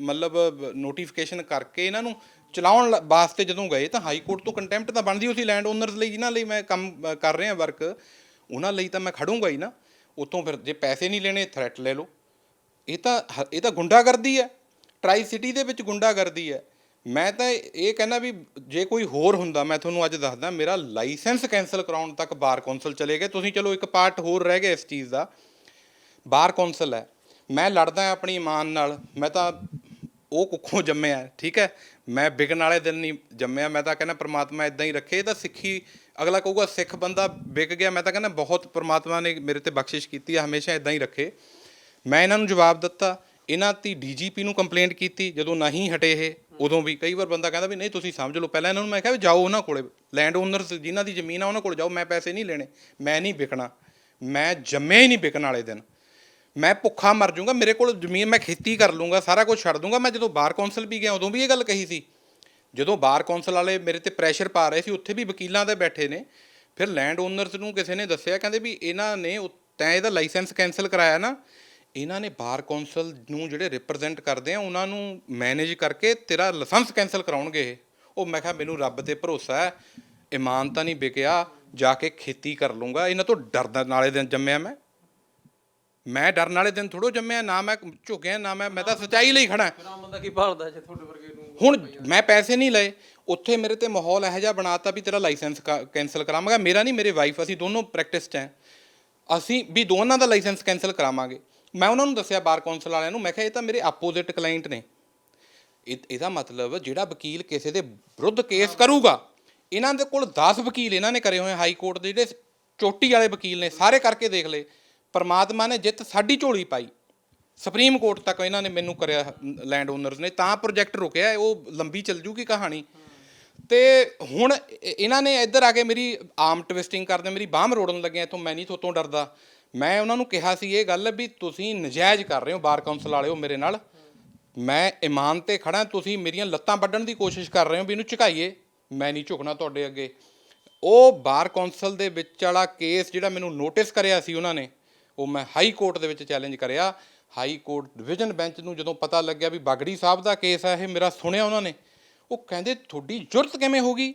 ਮਤਲਬ ਨੋਟੀਫਿਕੇਸ਼ਨ ਕਰਕੇ ਇਹਨਾਂ ਨੂੰ ਚਲਾਉਣ ਵਾਸਤੇ ਜਦੋਂ ਗਏ ਤਾਂ ਹਾਈ ਕੋਰਟ ਤੋਂ ਕੰਟੈਂਪਟ ਤਾਂ ਬਣਦੀ ਹੋਈ ਸੀ ਲੈਂਡ ਓਨਰਸ ਲਈ ਜਿਨ੍ਹਾਂ ਲਈ ਮੈਂ ਕੰਮ ਕਰ ਰਿਹਾ ਵਰਕ ਉਹਨਾਂ ਲਈ ਤਾਂ ਮੈਂ ਖੜੂੰਗਾ ਹੀ ਨਾ। ਉਤੋਂ ਫਿਰ ਜੇ ਪੈਸੇ ਨਹੀਂ ਲੈਣੇ ਥ੍ਰੈਟ ਲੈ ਲਓ। ਇਹ ਤਾਂ ਹ- ਇਹ ਤਾਂ ਗੁੰਡਾਗਰਦੀ ਹੈ। ਟਰਾਈ ਸਿਟੀ ਦੇ ਵਿੱਚ ਗੁੰਡਾਗਰਦੀ ਹੈ। ਮੈਂ ਤਾਂ ਇਹ ਕਹਿੰਦਾ ਵੀ ਜੇ ਕੋਈ ਹੋਰ ਹੁੰਦਾ, ਮੈਂ ਤੁਹਾਨੂੰ ਅੱਜ ਦੱਸਦਾ, ਮੇਰਾ ਲਾਇਸੈਂਸ ਕੈਨਸਲ ਕਰਾਉਣ ਤੱਕ ਬਾਰ ਕੌਂਸਲ ਚਲੇ ਗਏ। ਤੁਸੀਂ ਚਲੋ ਇੱਕ ਪਾਰਟ ਹੋਰ ਰਹਿ ਗਿਆ ਇਸ ਚੀਜ਼ ਦਾ। ਬਾਰ ਕੌਂਸਲ ਹੈ। ਮੈਂ ਲੜਦਾ ਆਪਣੀ ਇਮਾਨ ਨਾਲ। ਮੈਂ ਤਾਂ ਉਹ ਕੁੱਖੋਂ ਜੰਮਿਆ, ਠੀਕ ਹੈ? ਮੈਂ ਵਿਗਣ ਵਾਲੇ ਦਿਨ ਨਹੀਂ ਜੰਮਿਆ। ਮੈਂ ਤਾਂ ਕਹਿੰਦਾ ਪ੍ਰਮਾਤਮਾ ਇਦਾਂ ਹੀ ਰੱਖੇ। ਇਹ ਤਾਂ ਸਿੱਖੀ, ਅਗਲਾ ਕਹੂਗਾ ਸਿੱਖ ਬੰਦਾ ਵਿਕ ਗਿਆ। ਮੈਂ ਤਾਂ ਕਹਿੰਦਾ ਬਹੁਤ ਪ੍ਰਮਾਤਮਾ ਨੇ ਮੇਰੇ ਤੇ ਬਖਸ਼ਿਸ਼ ਕੀਤੀ ਹੈ ਹਮੇਸ਼ਾ ਇਦਾਂ ਹੀ ਰੱਖੇ। ਮੈਂ ਇਹਨਾਂ ਨੂੰ ਜਵਾਬ ਦਿੱਤਾ, ਇਹਨਾਂ ਦੀ ਡੀਜੀਪੀ ਨੂੰ ਕੰਪਲੇਂਟ ਕੀਤੀ, ਜਦੋਂ ਨਹੀਂ ਹਟੇ ਇਹ, ਉਦੋਂ ਵੀ ਕਈ ਵਾਰ ਬੰਦਾ ਕਹਿੰਦਾ ਵੀ ਨਹੀਂ ਤੁਸੀਂ ਸਮਝ ਲਓ, ਪਹਿਲਾਂ ਇਹਨਾਂ ਨੂੰ ਮੈਂ ਕਿਹਾ ਵੀ ਜਾਓ ਉਹਨਾਂ ਕੋਲੇ ਲੈਂਡ ਓਨਰਸ ਜਿਨ੍ਹਾਂ ਦੀ ਜ਼ਮੀਨ ਆ ਉਹਨਾਂ ਕੋਲ ਜਾਓ, ਮੈਂ ਪੈਸੇ ਨਹੀਂ ਲੈਣੇ, ਮੈਂ ਨਹੀਂ ਵਿਕਣਾ, ਮੈਂ ਜੰਮਿਆ ਹੀ ਨਹੀਂ ਵਿਕਣ ਵਾਲੇ ਦਿਨ। ਮੈਂ ਭੁੱਖਾ ਮਰ ਜਾਊਂਗਾ, ਮੇਰੇ ਕੋਲ ਜ਼ਮੀਨ ਮੈਂ ਖੇਤੀ ਕਰ ਲੂੰਗਾ ਸਾਰਾ ਕੁਝ ਛੱਡ ਦੂੰਗਾ ਮੈਂ ਜਦੋਂ ਬਾਰ ਕੌਂਸਲ ਵੀ ਗਿਆ, ਉਦੋਂ ਵੀ ਇਹ ਗੱਲ ਕਹੀ ਸੀ। ਜਦੋਂ ਬਾਰ ਕੌਂਸਲ ਵਾਲੇ ਮੇਰੇ ਤੇ ਪ੍ਰੈਸ਼ਰ ਪਾ ਰਹੇ ਸੀ, ਉੱਥੇ ਵੀ ਵਕੀਲਾਂ ਦੇ ਬੈਠੇ ਨੇ, ਫਿਰ ਲੈਂਡ ਓਨਰਸ ਨੂੰ ਕਿਸੇ ਨੇ ਦੱਸਿਆ, ਕਹਿੰਦੇ ਵੀ ਇਹਨਾਂ ਨੇ ਉਹ- ਤੈਂ ਇਹਦਾ ਲਾਇਸੈਂਸ ਕੈਨਸਲ ਕਰਾਇਆ ਨਾ ਇਹਨਾਂ ਨੇ ਬਾਰ ਕੌਂਸਲ ਨੂੰ ਜਿਹੜੇ ਰਿਪਰੈਜ਼ੈਂਟ ਕਰਦੇ ਆ ਉਹਨਾਂ ਨੂੰ ਮੈਨੇਜ ਕਰਕੇ ਤੇਰਾ ਲਾਇਸੈਂਸ ਕੈਨਸਲ ਕਰਾਉਣਗੇ ਇਹ। ਉਹ ਮੈਂ ਕਿਹਾ ਮੈਨੂੰ ਰੱਬ ਤੇ ਭਰੋਸਾ ਹੈ ਇਮਾਨ ਤਾਂ ਨਹੀਂ ਵਿਕਿਆ ਜਾ ਕੇ ਖੇਤੀ ਕਰ ਲੂੰਗਾ ਇਹਨਾਂ ਤੋਂ ਡਰਦਾ ਨਾਲੇ ਦਿਨ ਜੰਮਿਆ ਮੈਂ। ਮੈਂ ਡਰਨ ਵਾਲੇ ਦਿਨ ਥੋੜੋ ਜੰਮਿਆ ਨਾ ਮੈਂ ਝੁਕਿਆ ਨਾ ਮੈਂ ਮੈਂ ਤਾਂ ਸੱਚਾਈ ਲਈ ਖੜਾ ਫਿਰ ਆਮ ਬੰਦਾ ਕੀ ਭਾਲਦਾ ਜੇ ਤੁਹਾਡੇ ਵਰਗੇ ਨੂੰ? ਹੁਣ ਮੈਂ ਪੈਸੇ ਨਹੀਂ ਲਏ ਉੱਥੇ ਮੇਰੇ ਤੇ ਮਾਹੌਲ ਇਹੋ ਜਿਹਾ ਬਣਾਤਾ ਵੀ ਤੇਰਾ ਲਾਇਸੈਂਸ ਕੈਨਸਲ ਕਰਾਵਾਂਗਾ। ਮੇਰਾ ਨਹੀਂ ਮੇਰੇ ਵਾਈਫ ਅਸੀਂ ਦੋਨੋਂ ਪ੍ਰੈਕਟਿਸ 'ਚ ਹੈ ਅਸੀਂ ਵੀ ਦੋਨਾਂ ਦਾ ਲਾਇਸੈਂਸ ਕੈਨਸਲ ਕਰਾਵਾਂਗੇ। ਮੈਂ ਉਹਨਾਂ ਨੂੰ ਦੱਸਿਆ ਬਾਰ ਕੌਂਸਲ ਵਾਲਿਆਂ ਨੂੰ ਮੈਂ ਕਿਹਾ ਇਹ ਤਾਂ ਮੇਰੇ ਆਪੋਜ਼ਿਟ ਕਲਾਇੰਟ ਨੇ। ਇਹ ਇਹਦਾ ਮਤਲਬ ਜਿਹੜਾ ਵਕੀਲ ਕਿਸੇ ਦੇ ਵਿਰੁੱਧ ਕੇਸ ਕਰੂਗਾ ਇਹਨਾਂ ਦੇ ਕੋਲ 10 ਵਕੀਲ ਇਹਨਾਂ ਨੇ ਕਰੇ ਹੋਏ ਹਾਈ ਕੋਰਟ ਦੇ ਜਿਹੜੇ ਚੋਟੀ ਵਾਲੇ ਵਕੀਲ ਨੇ ਸਾਰੇ ਕਰਕੇ ਦੇਖ ਲਏ। ਪਰਮਾਤਮਾ ਨੇ ਜਿੱਤ ਸਾਡੀ ਝੋਲੀ ਪਾਈ। ਸੁਪਰੀਮ ਕੋਰਟ ਤੱਕ ਇਹਨਾਂ ਨੇ ਮੈਨੂੰ ਕਰਿਆ ਲੈਂਡ ਓਨਰਸ ਨੇ ਤਾਂ ਪ੍ਰੋਜੈਕਟ ਰੁਕਿਆ ਹੈ, ਉਹ ਲੰਬੀ ਚੱਲ ਜੂਗੀ ਕਹਾਣੀ। ਤੇ ਹੁਣ ਇਹ- ਇਹਨਾਂ ਨੇ ਇੱਧਰ ਆ ਕੇ ਮੇਰੀ ਆਮ ਟਵਿਸਟਿੰਗ ਕਰਦੇ ਮੇਰੀ ਬਾਹ ਮਰੋੜਨ ਲੱਗੇ ਇਥੋਂ ਮੈਂ ਨਹੀਂ ਥੋਤੋਂ ਡਰਦਾ। ਮੈਂ ਉਹਨਾਂ ਨੂੰ ਕਿਹਾ ਸੀ, ਇਹ ਗੱਲ ਵੀ ਤੁਸੀਂ ਨਜਾਇਜ਼ ਕਰ ਰਹੇ ਹੋ, ਬਾਰ ਕੌਂਸਲ ਵਾਲਿਓ ਮੇਰੇ ਨਾਲ। ਮੈਂ ਇਮਾਨ ਤੇ ਖੜਾ ਤੁਸੀਂ ਮੇਰੀਆਂ ਲੱਤਾਂ ਵੱਢਣ ਦੀ ਕੋਸ਼ਿਸ਼ ਕਰ ਰਹੇ ਹੋ ਵੀ ਇਹਨੂੰ ਝੁਕਾਈਏ। ਮੈਂ ਨਹੀਂ ਝੁਕਣਾ ਤੁਹਾਡੇ ਅੱਗੇ। ਉਹ ਬਾਰ ਕੌਂਸਲ ਦੇ ਵਿੱਚ ਵਾਲਾ ਕੇਸ ਜਿਹੜਾ ਮੈਨੂੰ ਨੋਟਿਸ ਕਰਿਆ ਸੀ ਉਹਨਾਂ ਨੇ, ਉਹ ਮੈਂ ਹਾਈ ਕੋਰਟ ਦੇ ਵਿੱਚ ਚੈਲੰਜ ਕਰਿਆ। ਹਾਈ ਕੋਰਟ ਡਿਵੀਜ਼ਨ ਬੈਂਚ ਨੂੰ ਜਦੋਂ ਪਤਾ ਲੱਗਿਆ ਵੀ ਬਾਗੜੀ ਸਾਹਿਬ ਦਾ ਕੇਸ ਹੈ ਇਹ ਮੇਰਾ ਸੁਣਿਆ ਉਹਨਾਂ ਨੇ। ਉਹ ਕਹਿੰਦੇ, ਤੁਹਾਡੀ ਜੁਰਤ ਕਿਵੇਂ ਹੋ ਗਈ?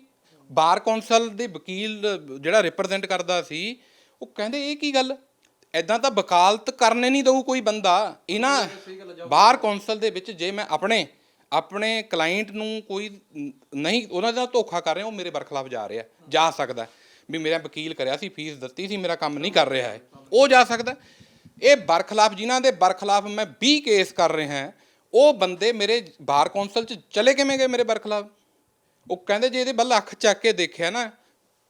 ਬਾਰ ਕੌਂਸਲ ਦੇ ਵਕੀਲ ਜਿਹੜਾ ਰਿਪਰੈਜ਼ੈਂਟ ਕਰਦਾ ਸੀ, ਉਹ ਕਹਿੰਦੇ, ਇਹ ਕੀ ਗੱਲ? ਐਦਾਂ ਤਾਂ ਵਕਾਲਤ ਕਰਨੇ ਨਹੀਂ ਦਊ ਕੋਈ ਬੰਦਾ। ਇਹਨਾਂ ਬਾਰ ਕੌਂਸਲ ਦੇ ਵਿੱਚ ਜੇ ਮੈਂ ਆਪਣੇ ਆਪਣੇ ਕਲਾਇੰਟ ਨੂੰ ਕੋਈ ਨਹੀਂ ਉਹਨਾਂ ਦਾ ਧੋਖਾ ਕਰ ਰਿਹਾ ਉਹ ਮੇਰੇ ਬਰਖਲਾਫ ਜਾ ਰਿਹਾ। ਜਾ ਸਕਦਾ ਵੀ ਮੇਰਾ ਵਕੀਲ ਕਰਿਆ ਸੀ ਫੀਸ ਦਿੱਤੀ ਸੀ ਮੇਰਾ ਕੰਮ ਨਹੀਂ ਕਰ ਰਿਹਾ ਹੈ। ਉਹ ਜਾ ਸਕਦਾ ਇਹ ਬਰਖਲਾਫ ਜਿਨ੍ਹਾਂ ਦੇ ਬਰਖਲਾਫ ਮੈਂ 20 ਕੇਸ ਕਰ ਰਿਹਾ ਹਾਂ ਉਹ ਬੰਦੇ ਮੇਰੇ ਬਾਰ ਕੌਂਸਲ ਚ ਚਲੇ ਕਿਵੇਂ ਗਏ ਮੇਰੇ ਬਰਖਲਾਫ? ਉਹ ਕਹਿੰਦੇ ਜੇ ਇਹਦੇ ਵੱਲ ਅੱਖ ਚੱਕ ਕੇ ਦੇਖਿਆ ਨਾ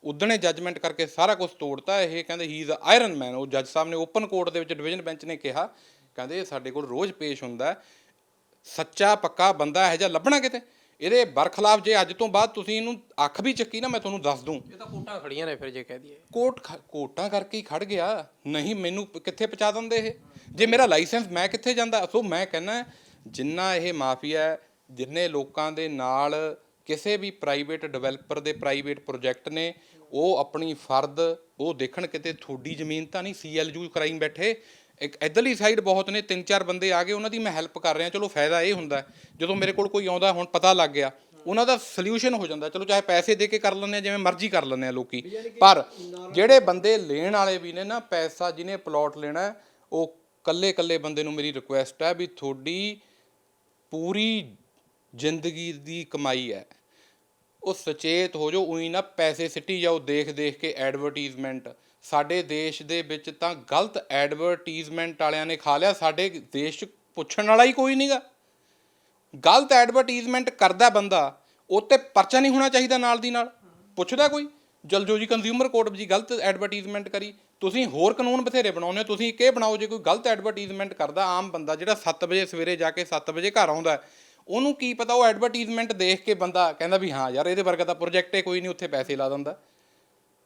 ਉਦਣੇ ਜੱਜਮੈਂਟ ਕਰਕੇ ਸਾਰਾ ਕੁਝ ਤੋੜਤਾ। ਇਹ ਕਹਿੰਦੇ ਹੀ ਇਜ਼ ਆਇਰਨ ਮੈਨ ਉਹ ਜੱਜ ਸਾਹਿਬ ਨੇ ਓਪਨ ਕੋਰਟ ਦੇ ਵਿੱਚ ਡਿਵੀਜ਼ਨ ਬੈਂਚ ਨੇ ਕਿਹਾ ਕਹਿੰਦੇ ਇਹ ਸਾਡੇ ਕੋਲ ਰੋਜ਼ ਪੇਸ਼ ਹੁੰਦਾ। ਸੱਚਾ ਪੱਕਾ ਬੰਦਾ ਇਹੋ ਜਿਹਾ ਲੱਭਣਾ ਕਿਤੇ? ਇਹਦੇ ਬਰਖਲਾਫ ਜੇ ਅੱਜ ਤੋਂ ਬਾਅਦ ਤੁਸੀਂ ਇਹਨੂੰ ਅੱਖ ਵੀ ਚੱਕੀ ਨਾ ਮੈਂ ਤੁਹਾਨੂੰ ਦੱਸ ਦੂੰ। ਇਹ ਤਾਂ ਕੋਟਾਂ ਖੜੀਆਂ ਨੇ ਫਿਰ ਜੇ ਕਹਿ ਦਈਏ। ਕੋਰਟ ਖ- ਕੋਰਟਾਂ ਕਰਕੇ ਹੀ ਖੜ ਗਿਆ। ਨਹੀਂ ਮੈਨੂੰ ਕਿੱਥੇ ਪਹੁੰਚਾ ਦਿੰਦੇ ਇਹ? ਜੇ ਮੇਰਾ ਲਾਇਸੈਂਸ ਮੈਂ ਕਿੱਥੇ ਜਾਂਦਾ? ਸੋ ਮੈਂ ਕਹਿੰਦਾ ਜਿੰਨਾ ਇਹ ਮਾਫੀਆ ਜਿੰਨੇ ਲੋਕਾਂ ਦੇ ਨਾਲ ਕਿਸੇ ਵੀ ਪ੍ਰਾਈਵੇਟ ਡਿਵੈਲਪਰ ਦੇ ਪ੍ਰਾਈਵੇਟ ਪ੍ਰੋਜੈਕਟ ਨੇ ਉਹ ਆਪਣੀ ਫਰਦ ਉਹ ਦੇਖਣ ਕਿਤੇ ਥੋੜੀ ਜ਼ਮੀਨ ਤਾਂ ਨਹੀਂ ਸੀਐਲਯੂ ਕਰਾਈ ਬੈਠੇ। ਇੱਕ ਇਧਰਲੀ ਸਾਈਡ ਬਹੁਤ ਨੇ ਤਿੰਨ ਚਾਰ ਬੰਦੇ ਆ ਗਏ ਉਹਨਾਂ ਦੀ ਮੈਂ ਹੈਲਪ ਕਰ ਰਿਹਾ। ਚਲੋ ਫਾਇਦਾ ਇਹ ਹੁੰਦਾ ਜਦੋਂ ਮੇਰੇ ਕੋਲ ਕੋਈ ਆਉਂਦਾ ਹੁਣ ਪਤਾ ਲੱਗ ਗਿਆ ਉਹਨਾਂ ਦਾ ਸੋਲੂਸ਼ਨ ਹੋ ਜਾਂਦਾ। ਚਲੋ ਚਾਹੇ ਪੈਸੇ ਦੇ ਕੇ ਕਰ ਲੈਂਦੇ ਆ ਜਿਵੇਂ ਮਰਜ਼ੀ ਕਰ ਲੈਂਦੇ ਆ ਲੋਕੀ। ਪਰ ਜਿਹੜੇ ਬੰਦੇ ਲੈਣ ਵਾਲੇ ਵੀ ਨੇ ਨਾ ਪੈਸਾ ਜਿਹਨੇ ਪਲਾਟ ਲੈਣਾ ਉਹ ਕੱਲੇ ਕੱਲੇ ਬੰਦੇ ਨੂੰ ਮੇਰੀ ਰਿਕੁਐਸਟ ਹੈ ਵੀ ਤੁਹਾਡੀ ਪੂਰੀ ਜ਼ਿੰਦਗੀ ਦੀ ਕਮਾਈ ਹੈ। ਉਹ ਸੁਚੇਤ ਹੋ ਜਾਓ, ਉਹੀ ਨਾ ਪੈਸੇ ਸਿੱਟੀ ਜਾਓ, ਦੇਖ ਦੇਖ ਕੇ ਐਡਵਰਟਾਈਜ਼ਮੈਂਟ ਸਾਡੇ ਦੇਸ਼ ਦੇ ਵਿੱਚ ਤਾਂ ਗਲਤ ਐਡਵਰਟਾਈਜ਼ਮੈਂਟ ਵਾਲਿਆਂ ਨੇ ਖਾ ਲਿਆ, ਸਾਡੇ ਦੇਸ਼ 'ਚ ਪੁੱਛਣ ਵਾਲਾ ਹੀ ਕੋਈ ਨਹੀਂਗਾ ਗਲਤ ਐਡਵਰਟਾਈਜ਼ਮੈਂਟ ਕਰਦਾ ਬੰਦਾ, ਉਹ ਤੇ ਪਰਚਾ ਨਹੀਂ ਹੋਣਾ ਚਾਹੀਦਾ ਨਾਲ ਦੀ ਨਾਲ। ਪੁੱਛਦਾ ਕੋਈ ਜਲਜੋ ਜੀ ਕੰਜ਼ਿਊਮਰ ਕੋਰਟ ਜੀ ਗਲਤ ਐਡਵਰਟਾਈਜ਼ਮੈਂਟ ਕਰੀ, ਤੁਸੀਂ ਹੋਰ ਕਾਨੂੰਨ ਬਥੇਰੇ ਬਣਾਉਂਦੇ ਹੋ, ਤੁਸੀਂ ਇੱਕ ਇਹ ਬਣਾਓ, ਜੇ ਕੋਈ ਗਲਤ ਐਡਵਰਟਾਈਜ਼ਮੈਂਟ ਕਰਦਾ ਆਮ ਬੰਦਾ, ਜਿਹੜਾ 7 ਵਜੇ ਸਵੇਰੇ ਜਾ ਕੇ 7 ਵਜੇ ਘਰ ਆਉਂਦਾ ਉਹਨੂੰ ਕੀ ਪਤਾ, ਉਹ ਐਡਵਰਟਾਈਜ਼ਮੈਂਟ ਦੇਖ ਕੇ ਬੰਦਾ ਕਹਿੰਦਾ ਵੀ ਹਾਂ ਯਾਰ ਇਹਦੇ ਵਰਗਾ ਤਾਂ ਪ੍ਰੋਜੈਕਟ ਹੈ ਕੋਈ ਨਹੀਂ, ਉੱਥੇ ਪੈਸੇ ਲਾ ਦਿੰਦਾ।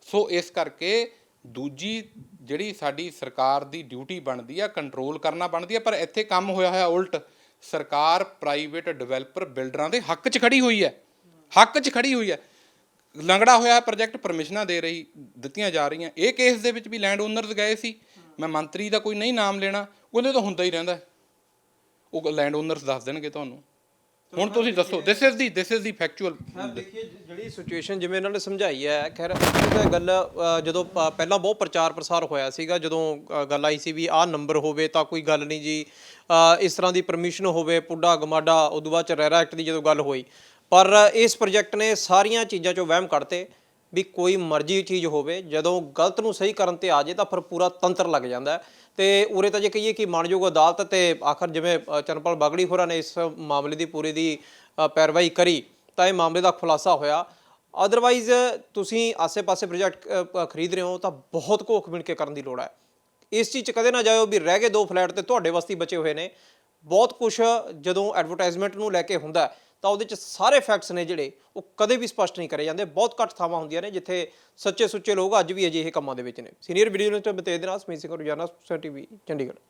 ਸੋ ਇਸ ਕਰਕੇ ਦੂਜੀ ਜਿਹੜੀ ਸਾਡੀ ਸਰਕਾਰ ਦੀ ਡਿਊਟੀ ਬਣਦੀ ਆ ਕੰਟਰੋਲ ਕਰਨਾ ਬਣਦੀ ਆ, ਪਰ ਇੱਥੇ ਕੰਮ ਹੋਇਆ ਹੋਇਆ ਉਲਟ। ਸਰਕਾਰ ਪ੍ਰਾਈਵੇਟ ਡਿਵੈਲਪਰ ਬਿਲਡਰਾਂ ਦੇ ਹੱਕ 'ਚ ਖੜੀ ਹੋਈ ਹੈ। ਹੱਕ 'ਚ ਖੜੀ ਹੋਈ ਹੈ। ਲੰਗੜਾ ਹੋਇਆ ਪ੍ਰੋਜੈਕਟ ਪਰਮਿਸ਼ਨਾਂ ਦੇ ਰਹੀ, ਦਿੱਤੀਆਂ ਜਾ ਰਹੀਆਂ। ਇਹ ਕੇਸ ਦੇ ਵਿੱਚ ਵੀ ਲੈਂਡ ਓਨਰਸ ਗਏ ਸੀ। ਮੈਂ ਮੰਤਰੀ ਦਾ ਕੋਈ ਨਹੀਂ ਨਾਮ ਲੈਣਾ, ਉਹਦੇ ਤਾਂ ਹੁੰਦਾ ਹੀ ਰਹਿੰਦਾ। ਉਹ ਲੈਂਡ ਓਨਰਸ ਦੱਸ ਦੇਣਗੇ ਤੁਹਾਨੂੰ। ਹੁਣ ਤੁਸੀਂ ਦੱਸੋ this is the this is the factual ਖੈਰ ਦੇਖੀਏ ਜਿਹੜੀ ਸਿਚੁਏਸ਼ਨ ਜਿਵੇਂ ਇਹਨਾਂ ਨੇ ਸਮਝਾਈ ਹੈ ਖੈਰ ਇਹ ਗੱਲ ਜਦੋਂ ਪਹਿਲਾਂ ਬਹੁਤ ਪ੍ਰਚਾਰ ਪ੍ਰਸਾਰ ਹੋਇਆ ਸੀਗਾ ਜਦੋਂ ਗੱਲ ਆਈ ਸੀ ਵੀ ਆਹ ਨੰਬਰ ਹੋਵੇ ਤਾਂ ਕੋਈ ਗੱਲ ਨਹੀਂ ਜੀ। ਇਸ ਤਰ੍ਹਾਂ ਦੀ ਪਰਮਿਸ਼ਨ ਹੋਵੇ ਪੁੱਡਾ ਗਮਾਡਾ ਉਦੋਂ ਬਾਅਦ ਚ ਰੈਰਾ ਐਕਟ ਦੀ ਜਦੋਂ ਗੱਲ ਹੋਈ। ਪਰ ਇਸ ਪ੍ਰੋਜੈਕਟ ਨੇ ਸਾਰੀਆਂ ਚੀਜ਼ਾਂ ਚੋਂ ਵਹਿਮ ਕੱਢਤੇ ਵੀ ਕੋਈ ਮਰਜ਼ੀ ਚੀਜ਼ ਹੋਵੇ ਜਦੋਂ ਗਲਤ ਨੂੰ ਸਹੀ ਕਰਨ ਤੇ ਆ ਜੇ ਤਾਂ ਫਿਰ ਪੂਰਾ ਤੰਤਰ ਲੱਗ ਜਾਂਦਾ ਹੈ। ਤੇ ਉਰੇ ਤਾਂ ਜੇ ਕਹੀਏ ਕਿ ਮਾਨਯੋਗ ਅਦਾਲਤ ਤੇ ਆਖਰ ਜਿਵੇਂ ਅ, ਚਰਨਪਾਲ ਬਾਗੜੀ ਹੋਰਾਂ ਨੇ ਇਸ ਮਾਮਲੇ ਦੀ ਪੂਰੀ ਦੀ ਪੈਰਵਾਈ ਕਰੀ ਤਾਂ ਇਹ ਮਾਮਲੇ ਦਾ ਖੁਲਾਸਾ ਹੋਇਆ। ਅਦਰਵਾਈਜ਼ ਤੁਸੀਂ ਆਸੇ-ਪਾਸੇ ਪ੍ਰੋਜੈਕਟ ਖਰੀਦ ਰਹੇ ਹੋ ਤਾਂ ਬਹੁਤ ਘੋਖ ਮਿਣ ਕੇ ਕਰਨ ਦੀ ਲੋੜ ਹੈ। ਇਸ ਚੀਜ਼ 'ਚ ਕਦੇ ਨਾ ਜਾਇਓ ਵੀ ਰਹਿ ਗਏ ਦੋ ਫਲੈਟ ਤੇ ਤੁਹਾਡੇ ਵਾਸਤੇ ਬਚੇ ਹੋਏ ਨੇ। ਬਹੁਤ ਕੁਝ ਜਦੋਂ ਐਡਵਰਟਾਈਜ਼ਮੈਂਟ ਨੂੰ ਲੈ ਕੇ ਹੁੰਦਾ ਤਾਂ ਉਹਦੇ 'ਚ ਸਾਰੇ ਫੈਕਟਸ ਨੇ ਜਿਹੜੇ ਉਹ ਕਦੇ ਵੀ ਸਪਸ਼ਟ ਨਹੀਂ ਕਰੇ ਜਾਂਦੇ। ਬਹੁਤ ਘੱਟ ਥਾਵਾਂ ਹੁੰਦੀਆਂ ਨੇ ਜਿੱਥੇ ਸੱਚੇ ਸੁੱਚੇ ਲੋਕ ਅੱਜ ਵੀ ਅਜਿਹੇ ਕੰਮਾਂ ਦੇ ਵਿੱਚ ਨੇ। ਸੀਨੀਅਰ ਵੀਡੀਓ ਜਰਨਲਿਸਟ ਬਤੇਜ ਦੇ ਨਾਲ ਸਮੀਤ ਸਿੰਘ ਰੋਜ਼ਾਨਾ ਟੀਵੀ, ਚੰਡੀਗੜ੍ਹ।